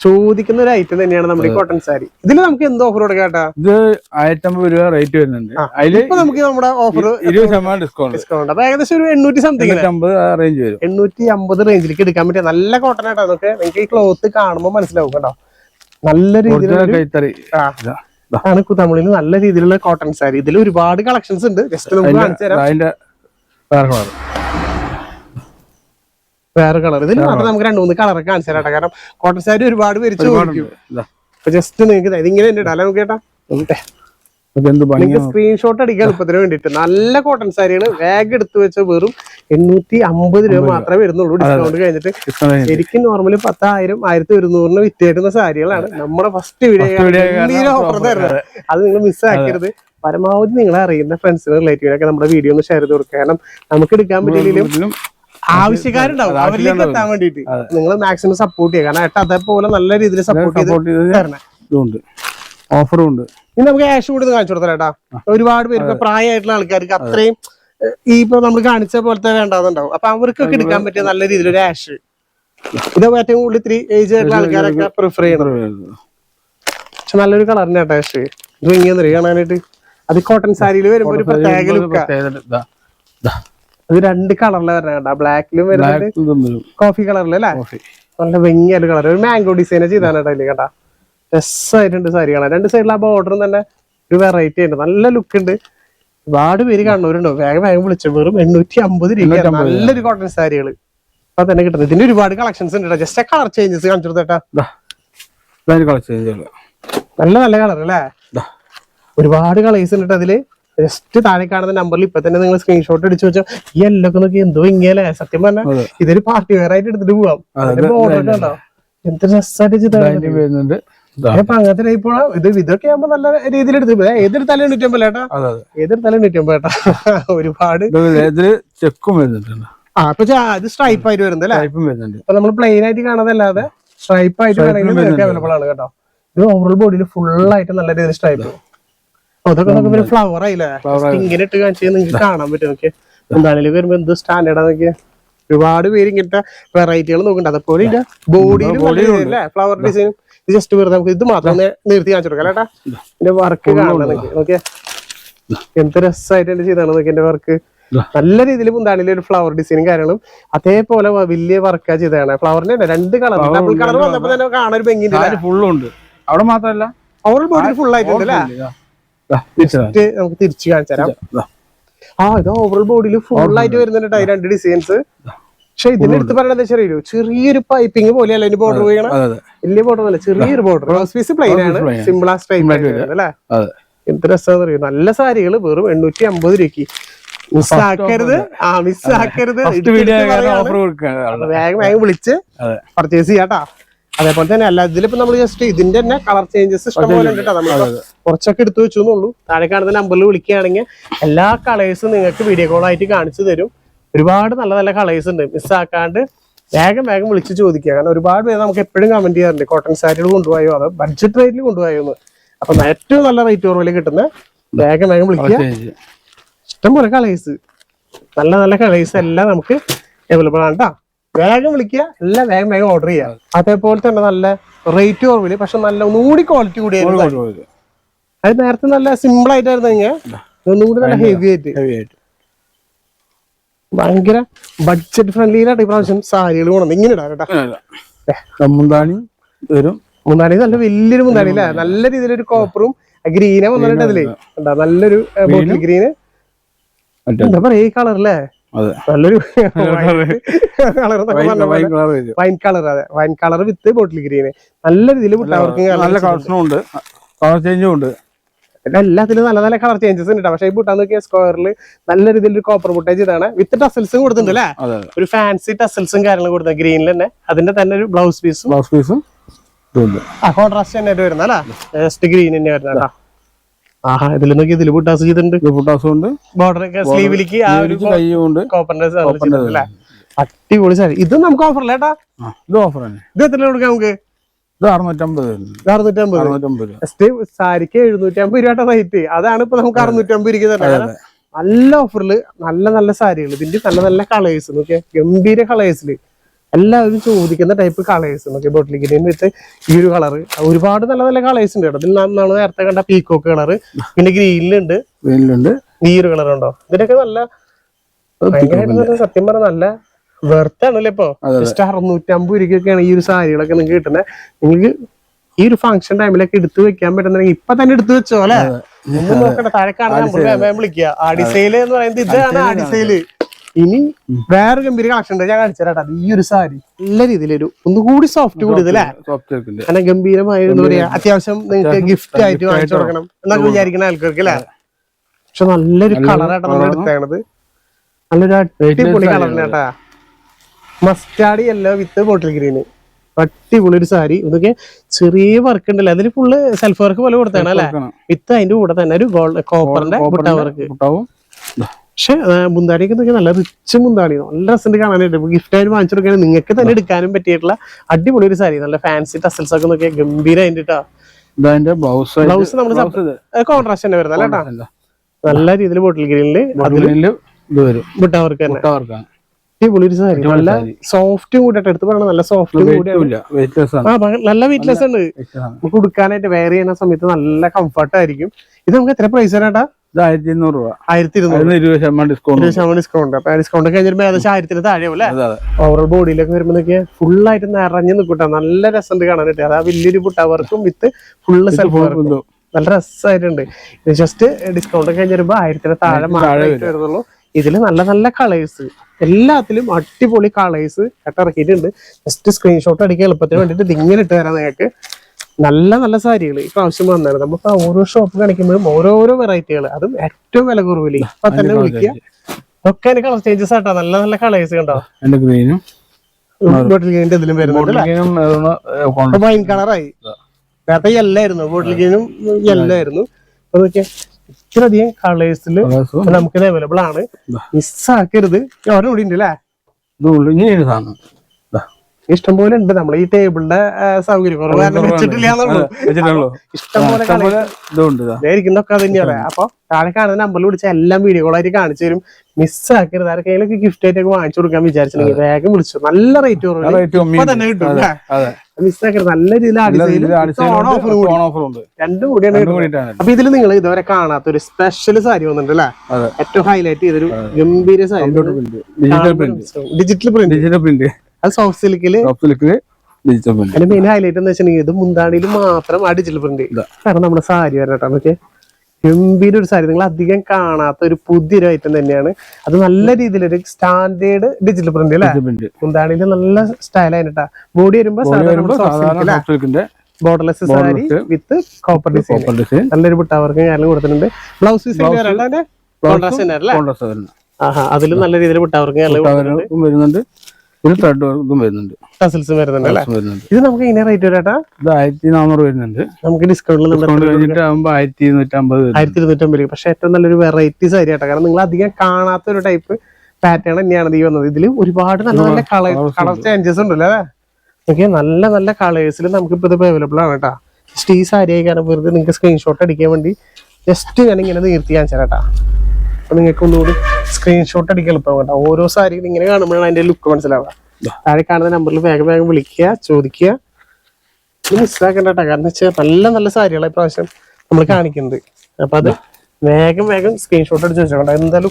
ചോദിക്കുന്ന ഒരു ഐറ്റം തന്നെയാണ് നമ്മുടെ കോട്ടൺ സാരി ഇതിൽ നമുക്ക് എന്ത് ഓഫർ കൊടുക്കാട്ടാ ഇത് ആയിരത്തമ്പത് രൂപ റേറ്റ് വരുന്നുണ്ട്. ഇപ്പൊ നമുക്ക് നമ്മുടെ ഓഫർ ഇരുപത് ശതമാനം ഡിസ്കൗണ്ട് ഡിസ്കൗണ്ട് അപ്പൊ ഏകദേശം ഒരു എണ്ണൂറ്റി സംതിങ് റേഞ്ച് വരും. എണ്ണൂറ്റി അമ്പത് റേഞ്ചിലേക്ക് എടുക്കാൻ പറ്റിയ നല്ല കോട്ടൺ ആട്ടോ നമുക്ക് നിങ്ങൾക്ക് ഈ ക്ലോത്ത് കാണുമ്പോൾ മനസ്സിലാവും കേട്ടോ. നല്ല രീതിയിലുള്ള കൈത്തറി. ആ, ഇതാ, തമിഴിൽ നല്ല രീതിയിലുള്ള കോട്ടൺ സാരി ഇതിൽ ഒരുപാട് കളക്ഷൻസ് ഉണ്ട്. ജസ്റ്റ് നമുക്ക് കാണിച്ചു തരാം. വേറെ കളർ ഇതിൽ മാത്രം നമുക്ക് രണ്ട് മൂന്ന് കളർ കാണിച്ചു തരാം. കാരണം കോട്ടൺ സാരി ഒരുപാട് പേര് ചോദിക്കും ജസ്റ്റ് നിങ്ങൾക്ക് ഇതിങ്ങനെ ഇടാം. അല്ലെ നമുക്ക് കേട്ടാ സ്ക്രീൻഷോട്ട് അടിക്കാൻ എളുപ്പത്തിന് വേണ്ടിട്ട് നല്ല കോട്ടൺ സാരിയാണ് വേഗം എടുത്തു വെച്ച വെറും എണ്ണൂറ്റി അമ്പത് രൂപ. മാത്രമേ വരുന്നുള്ളൂ. ഡിസ്കൗണ്ട് കഴിഞ്ഞിട്ട് ശരിക്കും നോർമലി പത്തായിരം ആയിരത്തി ഒരുന്നൂറിന് വിറ്റേക്കുന്ന സാരികളാണ്. നമ്മുടെ ഫസ്റ്റ് വീഡിയോ ഓഫർ തരുന്നത് അത് നിങ്ങൾ മിസ്സാക്കരുത് പരമാവധി നിങ്ങൾ അറിയുന്ന ഫ്രണ്ട്സിന് റിലേറ്റീവിനൊക്കെ നമ്മുടെ വീഡിയോ ഒന്ന് ഷെയർ ചെയ്ത് കൊടുക്കുക കാരണം നമുക്ക് എടുക്കാൻ പറ്റില്ലെങ്കിലും ഇതിലും ആവശ്യക്കാരുണ്ടാവും. അവരിലേക്ക് എത്താൻ വേണ്ടിട്ട് നിങ്ങൾ മാക്സിമം സപ്പോർട്ട് ചെയ്യുക കാരണം ഏട്ടാ അതേപോലെ നല്ല രീതിയിൽ സപ്പോർട്ട് ചെയ്ത് തരണം. ഓഫറും ഉണ്ട്. ഇനി നമുക്ക് ക്യാഷ് കൂടി ഒന്ന് കാണിച്ചു കൊടുത്തരാം ഏട്ടാ. ഒരുപാട് പേര് പ്രായമായിട്ടുള്ള ആൾക്കാർക്ക് അത്രയും ഈ ഇപ്പൊ നമ്മൾ കാണിച്ച പോലത്തെ വേണ്ടാന്നുണ്ടാവും അപ്പൊ അവർക്കൊക്കെ എടുക്കാൻ പറ്റിയ നല്ല രീതിയിൽ ഒരു ആഷ് ഇത് ഏറ്റവും കൂടുതൽ ഇത്തിരി ഏജ് ആയിട്ടുള്ള ആൾക്കാരൊക്കെ പ്രിഫർ ചെയ്യണം. പക്ഷെ നല്ലൊരു കളറിന്റെ കേട്ടോ ആഷ് ഇത് ഇങ്ങനെ കാണാനായിട്ട്? അത് കോട്ടൺ സാരിയിൽ വരുമ്പോ ഒരു പ്രത്യേക ലുക്ക. അത് രണ്ട് കളറിൽ വരണ കേട്ടോ. ബ്ലാക്കിലും വരുന്നുണ്ട്. Black ഇതും വരും. കോഫി കളറിൽ അല്ലേ. നല്ല ഭംഗിയായിട്ട് കളർ ഒരു മാംഗോ ഡിസൈൻ ചെയ്താണ് കേട്ടോ കേട്ടാ. രസമായിട്ടുണ്ട് സാരി കാണാൻ. രണ്ട് സൈഡിൽ ആ ബോർഡറും തന്നെ ഒരു വെറൈറ്റി ഉണ്ട് നല്ല ലുക്ക് ഉണ്ട്. ഒരുപാട് പേര് കണ്ണൂരുണ്ടോ വേഗം വേഗം വിളിച്ചു. വെറും എണ്ണൂറ്റി അമ്പത് രൂപ. നല്ലൊരു കോട്ടൺ സാരികൾ അപ്പൊ തന്നെ കിട്ടുന്നത്. ഇതിന്റെ ഒരുപാട് കളക്ഷൻസ് ഉണ്ട് ജസ്റ്റ് കളർ ചേഞ്ചസ് കാണിച്ചു കൊടുത്തേട്ടാ. നല്ല നല്ല കളർ അല്ലേ. ഒരുപാട് കളേഴ്സ് ഉണ്ട് അതിൽ. ജസ്റ്റ് താഴെ കാണുന്ന നമ്പറിൽ ഇപ്പൊ തന്നെ നിങ്ങൾ സ്ക്രീൻഷോട്ട് അടിച്ചു വെച്ചോ. ഈ എല്ലൊക്കെ നോക്കി എന്തോ ഇങ്ങനെ സത്യം പറഞ്ഞാൽ ഇതൊരു പാർട്ടി വെയർ ആയിട്ട് എടുത്തിട്ട് പോവാം. ഇതന്നെ. കണ്ടോ എന്ത് ചെയ്താണ് വരുന്നുണ്ട് അങ്ങനത്തെ ടൈപ്പ് ഇത് ഇതൊക്കെ ആകുമ്പോ നല്ല രീതിയിൽ എടുത്ത് ഏതെടുത്താലും എണ്ണൂറ്റമ്പത് ഏട്ടാ അതെ അതെ. ഏതെടുത്താലും എണ്ണൂറ്റമ്പത് ഏട്ടാ ഒരുപാട്. ചെക്കും വരുന്നുണ്ട്. ആ അപ്പൊ ഇത് സ്ട്രൈപ്പ് ആയിട്ട് വരുന്നത് സ്ട്രൈപ്പും വരുന്നുണ്ട്. അപ്പൊ നമ്മൾ പ്ലെയിൻ ആയിട്ട് കാണാതല്ലാതെ സ്ട്രൈപ്പ് ആയിട്ട് വേണമെങ്കിൽ അവൈലബിൾ ആണ് കേട്ടോ. ഇത് ഓവറോൾ ബോഡിയിൽ ഫുൾ ആയിട്ട് നല്ല രീതിയിൽ സ്ട്രൈപ്പ് അതൊക്കെ നോക്കുമ്പോ ഫ്ലവർ ആയില്ലേ? ഇങ്ങനെ ഇട്ട് കാണിച്ചാൽ നിങ്ങൾക്ക് കാണാൻ പറ്റും നോക്കിയാ. എന്താണെങ്കിലും വരുമ്പോ എന്ത് സ്റ്റാൻഡേർഡ് നോക്കിയാ? ഒരുപാട് പേര് ഇങ്ങനത്തെ വെറൈറ്റികൾ നോക്കുന്നുണ്ട്. അതുപോലെ ഇതിന്റെ ബോഡിയിൽ ഫ്ലവർ ഡിസൈനും ഇത്. ജസ്റ്റ് വെറുതെ നമുക്ക് ഇത് മാത്രം നിർത്തി കാണിച്ചു കൊടുക്കാം. കേട്ടാ ഇതിന്റെ വർക്ക് നോക്കിയാ. എന്ത് രസമായിട്ട് ചെയ്താണ് നോക്കി എന്റെ വർക്ക് നല്ല രീതിയിൽ മുന്താണിലെ ഒരു ഫ്ലവർ ഡിസൈനും കാര്യങ്ങളും അതേപോലെ വലിയ വർക്കാ ചെയ്തതാണ്. ഫ്ലവറിന്റെ തന്നെ രണ്ട് കളർ ഡബിൾ കളർ വന്നപ്പോ തന്നെ കാണാൻ ഒരു ഭംഗി സാരി ഫുള്ളും ഉണ്ട്. അവിടെ മാത്രല്ല ഓവർ ബോഡി ഫുൾ ആയിട്ടുണ്ട് അല്ലേ? നമുക്ക് തിരിച്ചു കാണിച്ചു തരാം. ആ ഇത് ഓവറോൾ ബോഡിയിൽ ഫുൾ ആയിട്ട് വരുന്നുണ്ട് ഈ രണ്ട് ഡിസൈൻസ് പക്ഷെ ഇതിന്റെ അടുത്ത് പറയണത് ചെറിയൊരു ചെറിയൊരു പൈപ്പിംഗ് പോലെയല്ല അതിന് ബോർഡർ വീണ വലിയ ബോർഡർ അല്ല ചെറിയൊരു ബോർഡർ റോസ് പീസ് പ്ലെയിൻ ആണ്. സിമ്പിൾ ആ സ്ട്രൈറ്റ് ആയിട്ട് വരുന്നത് അല്ലേ? എന്ത് രസമാണെന്ന് അറിയോ നല്ല സാരികൾ വെറും എണ്ണൂറ്റി അമ്പത് രൂപയ്ക്ക് മിസ്സാക്കരുത് ആ മിസ്സാക്കരുത്. വേഗം വേഗം വിളിച്ച് പർച്ചേസ് ചെയ്യാട്ടാ അതേപോലെ തന്നെ അല്ല ഇതിലിപ്പോ നമ്മൾ ജസ്റ്റ് ഇതിന്റെ തന്നെ കളർ ചേഞ്ചസ് ഇഷ്ടംപോലെ ഉണ്ട് നമ്മൾ കുറച്ചൊക്കെ എടുത്തു വെച്ചു എന്നുള്ളൂ. താഴെ കാണുന്ന നമ്പറിൽ വിളിക്കുകയാണെങ്കിൽ എല്ലാ കളേഴ്സും നിങ്ങൾക്ക് വീഡിയോ കോൾ ആയിട്ട് കാണിച്ചു തരും. ഒരുപാട് നല്ല നല്ല കളേഴ്സ് ഉണ്ട്. മിസ്സാക്കാണ്ട് വേഗം വേഗം വിളിച്ച് ചോദിക്കുക. കാരണം ഒരുപാട് പേര് നമുക്ക് എപ്പോഴും കമന്റ് ചെയ്യാറുണ്ട്. കോട്ടൺ സാരികൾ കൊണ്ടുപോയോ? അതോ ബഡ്ജറ്റ് റേറ്റിൽ കൊണ്ടുപോയോ എന്ന്. അപ്പൊ ഏറ്റവും നല്ല റേറ്റ് കുറവിൽ കിട്ടുന്ന വേഗം വേഗം വിളിക്കുക. ഇഷ്ടംപോലെ കളേഴ്സ് നല്ല നല്ല കളേഴ്സ് എല്ലാം നമുക്ക് അവൈലബിൾ ആണ് കേട്ടോ വേഗം വിളിക്കുക. എല്ലാം വേഗം വേഗം ഓർഡർ ചെയ്യുക. അതേപോലെ തന്നെ നല്ല റേറ്റ് കുറവിൽ പക്ഷെ നല്ല ഒന്നുകൂടി ക്വാളിറ്റി കൂടിയായിരുന്നു അത് നേരത്തെ നല്ല സിമ്പിൾ ആയിട്ടായിരുന്നു ഇങ്ങനെ. ഒന്നുകൂടി നല്ല ഹെവി ആയിട്ട്. ഹെവി ആയിട്ട്. ഭയങ്കര ബഡ്ജറ്റ് ഫ്രണ്ട്ലിയിലായിട്ട് ഇപ്രാവശ്യം സാരികൾ കൊണ്ടു ഇങ്ങനെ ഇടാം കേട്ടോ. മുന്താണി വരും. മുന്താണി നല്ല വലിയൊരു മുന്താണി അല്ലേ? നല്ല രീതിയിലൊരു കോപ്പറും ഗ്രീനെ വന്നിട്ടുണ്ട് അതിലേ. നല്ലൊരു ബോട്ടിൽ ഗ്രീന് എന്താ പറയാ ഈ കളർ അല്ലേ? നല്ലൊരു വൈൻ കളർ അതെ. Wine colour with bottle green. നല്ല രീതിയിൽ നല്ല കളക്ഷനും ഉണ്ട്. കളർ ചേഞ്ചും ഉണ്ട്. എല്ലാത്തിലും നല്ല നല്ല കളർ ചേഞ്ചസ് ഉണ്ട്. പക്ഷേ ഈ ബുട്ടാൻ നോക്കിയ സ്ക്വയറിൽ നല്ല രീതിയിൽ ഒരു കോപ്പർ ബുട്ടേജ് ഇതാണ്. വിത്ത് ടസൽസും കൊടുത്തിട്ടുണ്ട് അല്ലേ? ഒരു ഫാൻസി ടസൽസും കാര്യങ്ങളും കൊടുത്തത് ഗ്രീനിൽ തന്നെ. അതിന്റെ തന്നെ ഒരു ബ്ലൗസ് പീസും ബ്ലൗസ് പീസും ആ കോൺട്രാസ്റ്റ് തന്നെ വരുന്ന അല്ലേ? ജസ്റ്റ് ഗ്രീൻ തന്നെ വരുന്ന കേട്ടോ ആഹാ ഇതിൽ നോക്കി ഇതിൽ ബുട്ടാസ് ചെയ്തിട്ടുണ്ട്. ഉണ്ട്. ബോർഡർ സ്ലീവിലേക്ക് ആ ഒരു കൈയുണ്ട് കോപ്പറിന്റെ അല്ലേ? അടിപൊളി സാരി ഇത് നമുക്ക് ഓഫറല്ലേ അല്ലേ ഏട്ടാ? ഇത് ഓഫർ തന്നെ. ഇത് എത്ര കൊടുക്കാം നമുക്ക്? ഇത് അറുന്നൂറ്റമ്പത് വരുന്നുണ്ട് ഇത് അറുന്നൂറ്റമ്പത് അറുന്നൂറ്റമ്പത് രൂപ. സാരിക്ക് എഴുന്നൂറ്റമ്പത് രൂപയുടെ റേറ്റ് അതാണ് ഇപ്പൊ നമുക്ക് അറുന്നൂറ്റമ്പത് ഇരിക്കുന്നത് നല്ല ഓഫറിൽ നല്ല നല്ല സാരികൾ ഇതിന്റെ നല്ല നല്ല കളേഴ്സ് നോക്കിയാൽ ഗംഭീര കളേഴ്സിൽ എല്ലാവരും ചോദിക്കുന്ന ടൈപ്പ് കളേഴ്സ് നോക്കി ബോട്ടിൽ ഗ്രീൻ വിത്ത് ഈ ഒരു കളർ ഒരുപാട് നല്ല നല്ല കളേഴ്സ് ഉണ്ട് കേട്ടോ. ഇതിൽ നമ്മൾ നേരത്തെ കണ്ട പീക്കോക്ക് കളർ പിന്നെ ഗ്രീനിലുണ്ട് ഗ്രീനിലുണ്ട്. ഈ ഒരു കളർ ഉണ്ടോ? ഇതിനൊക്കെ നല്ല ഭയങ്കരമായിട്ട് സത്യം പറഞ്ഞ നല്ല വെർത്ത് ആണല്ലേ ഇപ്പൊ? ജസ്റ്റ് അറുന്നൂറ്റമ്പത് രൂപയ്ക്കൊക്കെയാണ് ഈ ഒരു സാരികളൊക്കെ നിങ്ങൾക്ക് കിട്ടുന്നത് നിങ്ങൾക്ക് ഈ ഒരു ഫംഗ്ഷൻ ടൈമിലൊക്കെ എടുത്തു വെക്കാൻ പറ്റുന്നുണ്ടെങ്കിൽ ഇപ്പൊ തന്നെ എടുത്തു വെച്ചോ അല്ലെ? നോക്കണ്ട താഴെ കാണാൻ വിളിക്കുക. ആഡിസൈൽ എന്ന് പറയുന്നത് ഇതാണ് ആഡിസൈൽ ഇനി വേറെ ഗംഭീര കളക്ഷൻ ഉണ്ട്. ഞാൻ കാണിച്ചു തരാം ഈ ഒരു സാരി. നല്ല രീതിയിലൊരു ഒന്നുകൂടി സോഫ്റ്റ് കൂടി ഇതല്ലേ അങ്ങനെ ഗംഭീരമായ എന്താ പറയാ അത്യാവശ്യം നിങ്ങൾക്ക് ഗിഫ്റ്റ് ആയിട്ട് വാങ്ങിച്ചു കൊടുക്കണം എന്നൊക്കെ വിചാരിക്കുന്ന ആൾക്കാർക്ക് അല്ലേ? പക്ഷെ നല്ലൊരു കളറായിട്ട് നമ്മൾ എടുത്തേണത് നല്ലൊരു അടിപൊളി കളറിനാട്ടാ mustard yellow with bottle green അടിപൊളി ഒരു സാരി. ഇതൊക്കെ ചെറിയ വർക്ക് ഉണ്ടല്ലോ? അതിൽ ഫുള്ള് സെൽഫ് വർക്ക് പോലെ കൊടുത്താണ് അല്ലേ? വിത്ത് അതിന്റെ കൂടെ തന്നെ ഒരു ഗോൾഡ് കോപ്പറിന്റെ ബുട്ട വർക്ക് പക്ഷെ മുന്താണിയൊക്കെ നോക്കിയാൽ നല്ല റിച്ച് മുന്താണി നല്ല രസമുണ്ട് കാണാനായിട്ട്. ഗിഫ്റ്റ് ആയിട്ട് വാങ്ങിച്ചു കൊടുക്കുകയാണെങ്കിൽ നിങ്ങൾക്ക് തന്നെ എടുക്കാനും പറ്റിയിട്ടുള്ള അടിപൊളി ഒരു സാരി. നല്ല ഫാൻസി ടസൽസ് ഒക്കെ നോക്കിയാൽ ഗംഭീര അതിന്റെ കേട്ടോ ബ്ലൗസ് ബ്ലൗസ് നമ്മൾ കോൺട്രാസ്റ്റ് തന്നെ വരുന്നത് നല്ല രീതിയിൽ ബോട്ടിൽ ഗ്രീനിൽ അടിപൊളി ഒരു സാരി. നല്ല സോഫ്റ്റും കൂടിയിട്ട് എടുത്ത് പറയണം നല്ല സോഫ്റ്റും കൂടി ആണ്. നല്ല വെയിറ്റ്ലെസ് ഉണ്ട്. ആണ്. നമുക്ക് ഉടുക്കാനായിട്ട് വെയർ ചെയ്യുന്ന സമയത്ത് നല്ല കംഫർട്ട് ആയിരിക്കും. ഇത് നമുക്ക് എത്ര പ്രൈസ് തരാട്ടാ ഇത് ആയിരത്തി ഇരുന്നൂറ് രൂപ. ആയിരത്തി ഇരുന്നൂറ് ഇരുപത് ശതമാനം ഡിസ്കൗണ്ട് ഇരുപത് ശതമാനം ഡിസ്കൗണ്ട് അപ്പൊ ഡിസ്കൗണ്ട് കഴിഞ്ഞിട്ട് ഏകദേശം ആയിരത്തിന് താഴെ അല്ലേ? ബോഡിയിലൊക്കെ വരുമ്പോ ഫുള്ളായിട്ട് നിറഞ്ഞു നിൽക്കട്ടെ. നല്ല രസമുണ്ട് കാണാനായിട്ട് അതാ വലിയൊരു പുട്ട വർക്കും വിത്ത് ഫുള്ള് സെൽഫ് വർക്കും നല്ല രസമായിട്ടുണ്ട് ഇത് ജസ്റ്റ് ഡിസ്കൗണ്ട് കഴിഞ്ഞ് വരുമ്പോ ആയിരത്തിന് താഴെ മാത്രമേ വരുന്നുള്ളൂ. ഇതിൽ നല്ല നല്ല കളേഴ്സ് എല്ലാത്തിലും അടിപൊളി കളേഴ്സ് ഇറക്കിയിട്ടുണ്ട്. ജസ്റ്റ് സ്ക്രീൻഷോട്ട് അടിക്കാൻ എളുപ്പത്തിന് വേണ്ടിട്ട് ഇത് ഇങ്ങനെ ഇട്ട് തരാം നിങ്ങൾക്ക് നല്ല നല്ല സാരികൾ ഇപ്പൊ ആവശ്യം വന്നാണ്. നമുക്ക് ഓരോ ഷോപ്പ് കാണിക്കുമ്പോഴും ഓരോരോ വെറൈറ്റികൾ അതും ഏറ്റവും വില കുറവില്ല ഇപ്പൊ തന്നെ വിളിക്കുക ഒക്കെ അതിന് കളർ ചേഞ്ചസ് ആട്ടോ. നല്ല നല്ല കളേഴ്സ് കണ്ടോ? ഗ്രീനും ബോട്ടിൽ ഇതിലും വരുന്നുണ്ട് വൈൻ കളറായി നേരത്തെ എല്ലായിരുന്നു ബോട്ടിൽ ഗെയിനും എല്ലായിരുന്നു അപ്പൊ നോക്കിയാ ഇത്രയധികം കളേഴ്സിൽ നമുക്ക് അവൈലബിൾ ആണ്. മിസ്സാക്കരുത് ഓരോ കൂടി ഉണ്ട് അല്ലേ? ഇഷ്ടംപോലെ ഉണ്ട് നമ്മൾ ഈ ടേബിളിന്റെ സൗകര്യം. ഇരിക്കുന്നൊക്കെ തന്നെയാണ് അപ്പൊ താഴെ കാണുന്ന നമ്പറിൽ വിളിച്ച എല്ലാം വീഡിയോ കോളായിട്ട് കാണിച്ചു തരും. മിസ്സാക്കരുത് ആർക്കെങ്കിലും ഗിഫ്റ്റ് ആയിട്ടൊക്കെ വാങ്ങിച്ചു കൊടുക്കാൻ വിചാരിച്ചിട്ടുണ്ടെങ്കിൽ വേഗം വിളിച്ചു. നല്ല റേറ്റ് കുറവ്. തന്നെ കിട്ടും? മിസ്സാക്കരുത് നല്ല രീതിയിൽ രണ്ടും കൂടിയാണ്. അപ്പൊ ഇതിൽ നിങ്ങൾ ഇതുവരെ കാണാത്ത ഒരു സ്പെഷ്യൽ സാരി വന്നിട്ടുണ്ട് അല്ലേ? അതെ. ഏറ്റവും ഹൈലൈറ്റ് ചെയ്തൊരു ഗംഭീര sari. Digital print digital print അത് സോഫ്റ്റ് സിൽക്കിൽ സോഫ്റ്റ് സിൽക്കിൽ അതിന്റെ മെയിൻ ഹൈലൈറ്റ് എന്ന് വെച്ചാൽ ഇത് മുന്താണിയിൽ മാത്രം ആ ഡിജിറ്റൽ പ്രിന്റ്. കാരണം നമ്മുടെ സാരി വരെ നമുക്ക് ഗംഭീര ഒരു സാരി. നിങ്ങൾ അധികം കാണാത്ത ഒരു പുതിയൊരു ഐറ്റം തന്നെയാണ്. അത് നല്ല രീതിയിൽ ഒരു സ്റ്റാൻഡേർഡ് ഡിജിറ്റൽ പ്രിന്റ് അല്ലേ മുന്താണിയിൽ നല്ല സ്റ്റൈൽ ആയിട്ടാ ബോഡി വരുമ്പോ borderless sari with copper design നല്ലൊരു ബുട്ടാവർക്കും കാരണം കൊടുത്തിട്ടുണ്ട്. ബ്ലൗസ് ഡിസൈൻ കോൺട്രാസ്റ്റ് തന്നെ അല്ലേ? കോൺട്രാസ്റ്റ് ആഹാ അതിലും നല്ല രീതിയിൽ ബുട്ടാവർക്കും വരുന്നുണ്ട്. ഒരു ത്രെഡ് വർക്കും വരുന്നുണ്ട്. ടസിൽസ് വരുന്നുണ്ട് അല്ലേ? വരുന്നുണ്ട്. ഇത് നമുക്ക് ഇങ്ങനെ റേറ്റ് വരാട്ടാ? ഇത് ആയിരത്തി നാനൂറ് വരുന്നുണ്ട്. നമുക്ക് ഡിസ്കൗണ്ടിൽ ഡിസ്കൗണ്ട് കഴിഞ്ഞിട്ട് ആകുമ്പോൾ ആയിരത്തി ഇരുന്നൂറ്റമ്പത് ആയിരത്തി ഇരുന്നൂറ്റമ്പത് പക്ഷെ ഏറ്റവും നല്ലൊരു വെറൈറ്റി സാരി ആട്ടോ. കാരണം നിങ്ങൾ അധികം കാണാത്ത ഒരു ടൈപ്പ് പാറ്റേൺ തന്നെയാണ് ഈ വന്നത്. ഇതിൽ ഒരുപാട് നല്ല നല്ല കളർ കളർ ചേഞ്ചസ് ഉണ്ടല്ലോ അല്ലേ? ഓക്കെ നല്ല നല്ല കളേഴ്സിൽ നമുക്ക് ഇപ്പൊ ഇത് അവൈലബിൾ ആണ് കേട്ടോ ജസ്റ്റ് ഈ സാരി ആയി കാരണം വെറുതെ നിങ്ങൾക്ക് സ്ക്രീൻഷോട്ട് അടിക്കാൻ വേണ്ടി ജസ്റ്റ് ഞാൻ ഇങ്ങനെ നീർത്തി കാണിച്ചാൽ കേട്ടാ അപ്പൊ നിങ്ങൾക്ക് ഒന്നുകൂടി സ്ക്രീൻഷോട്ട് അടിക്കാൻ എളുപ്പം കേട്ടോ. ഓരോ സാരി ഇങ്ങനെ കാണുമ്പോഴാണ് അതിന്റെ ലുക്ക് മനസ്സിലാവുക. താഴെ കാണുന്ന നമ്പറിൽ വേഗം വേഗം വിളിക്കുക ചോദിക്കുക. മിസ്സാക്കണ്ട കേട്ടോ. കാരണം വെച്ചാൽ നല്ല നല്ല സാരികളാണ് ഇപ്രാവശ്യം നമ്മൾ കാണിക്കുന്നത്. അപ്പൊ അത് വേഗം വേഗം സ്ക്രീൻഷോട്ട് അടിച്ച് വെച്ചോണ്ട എന്തായാലും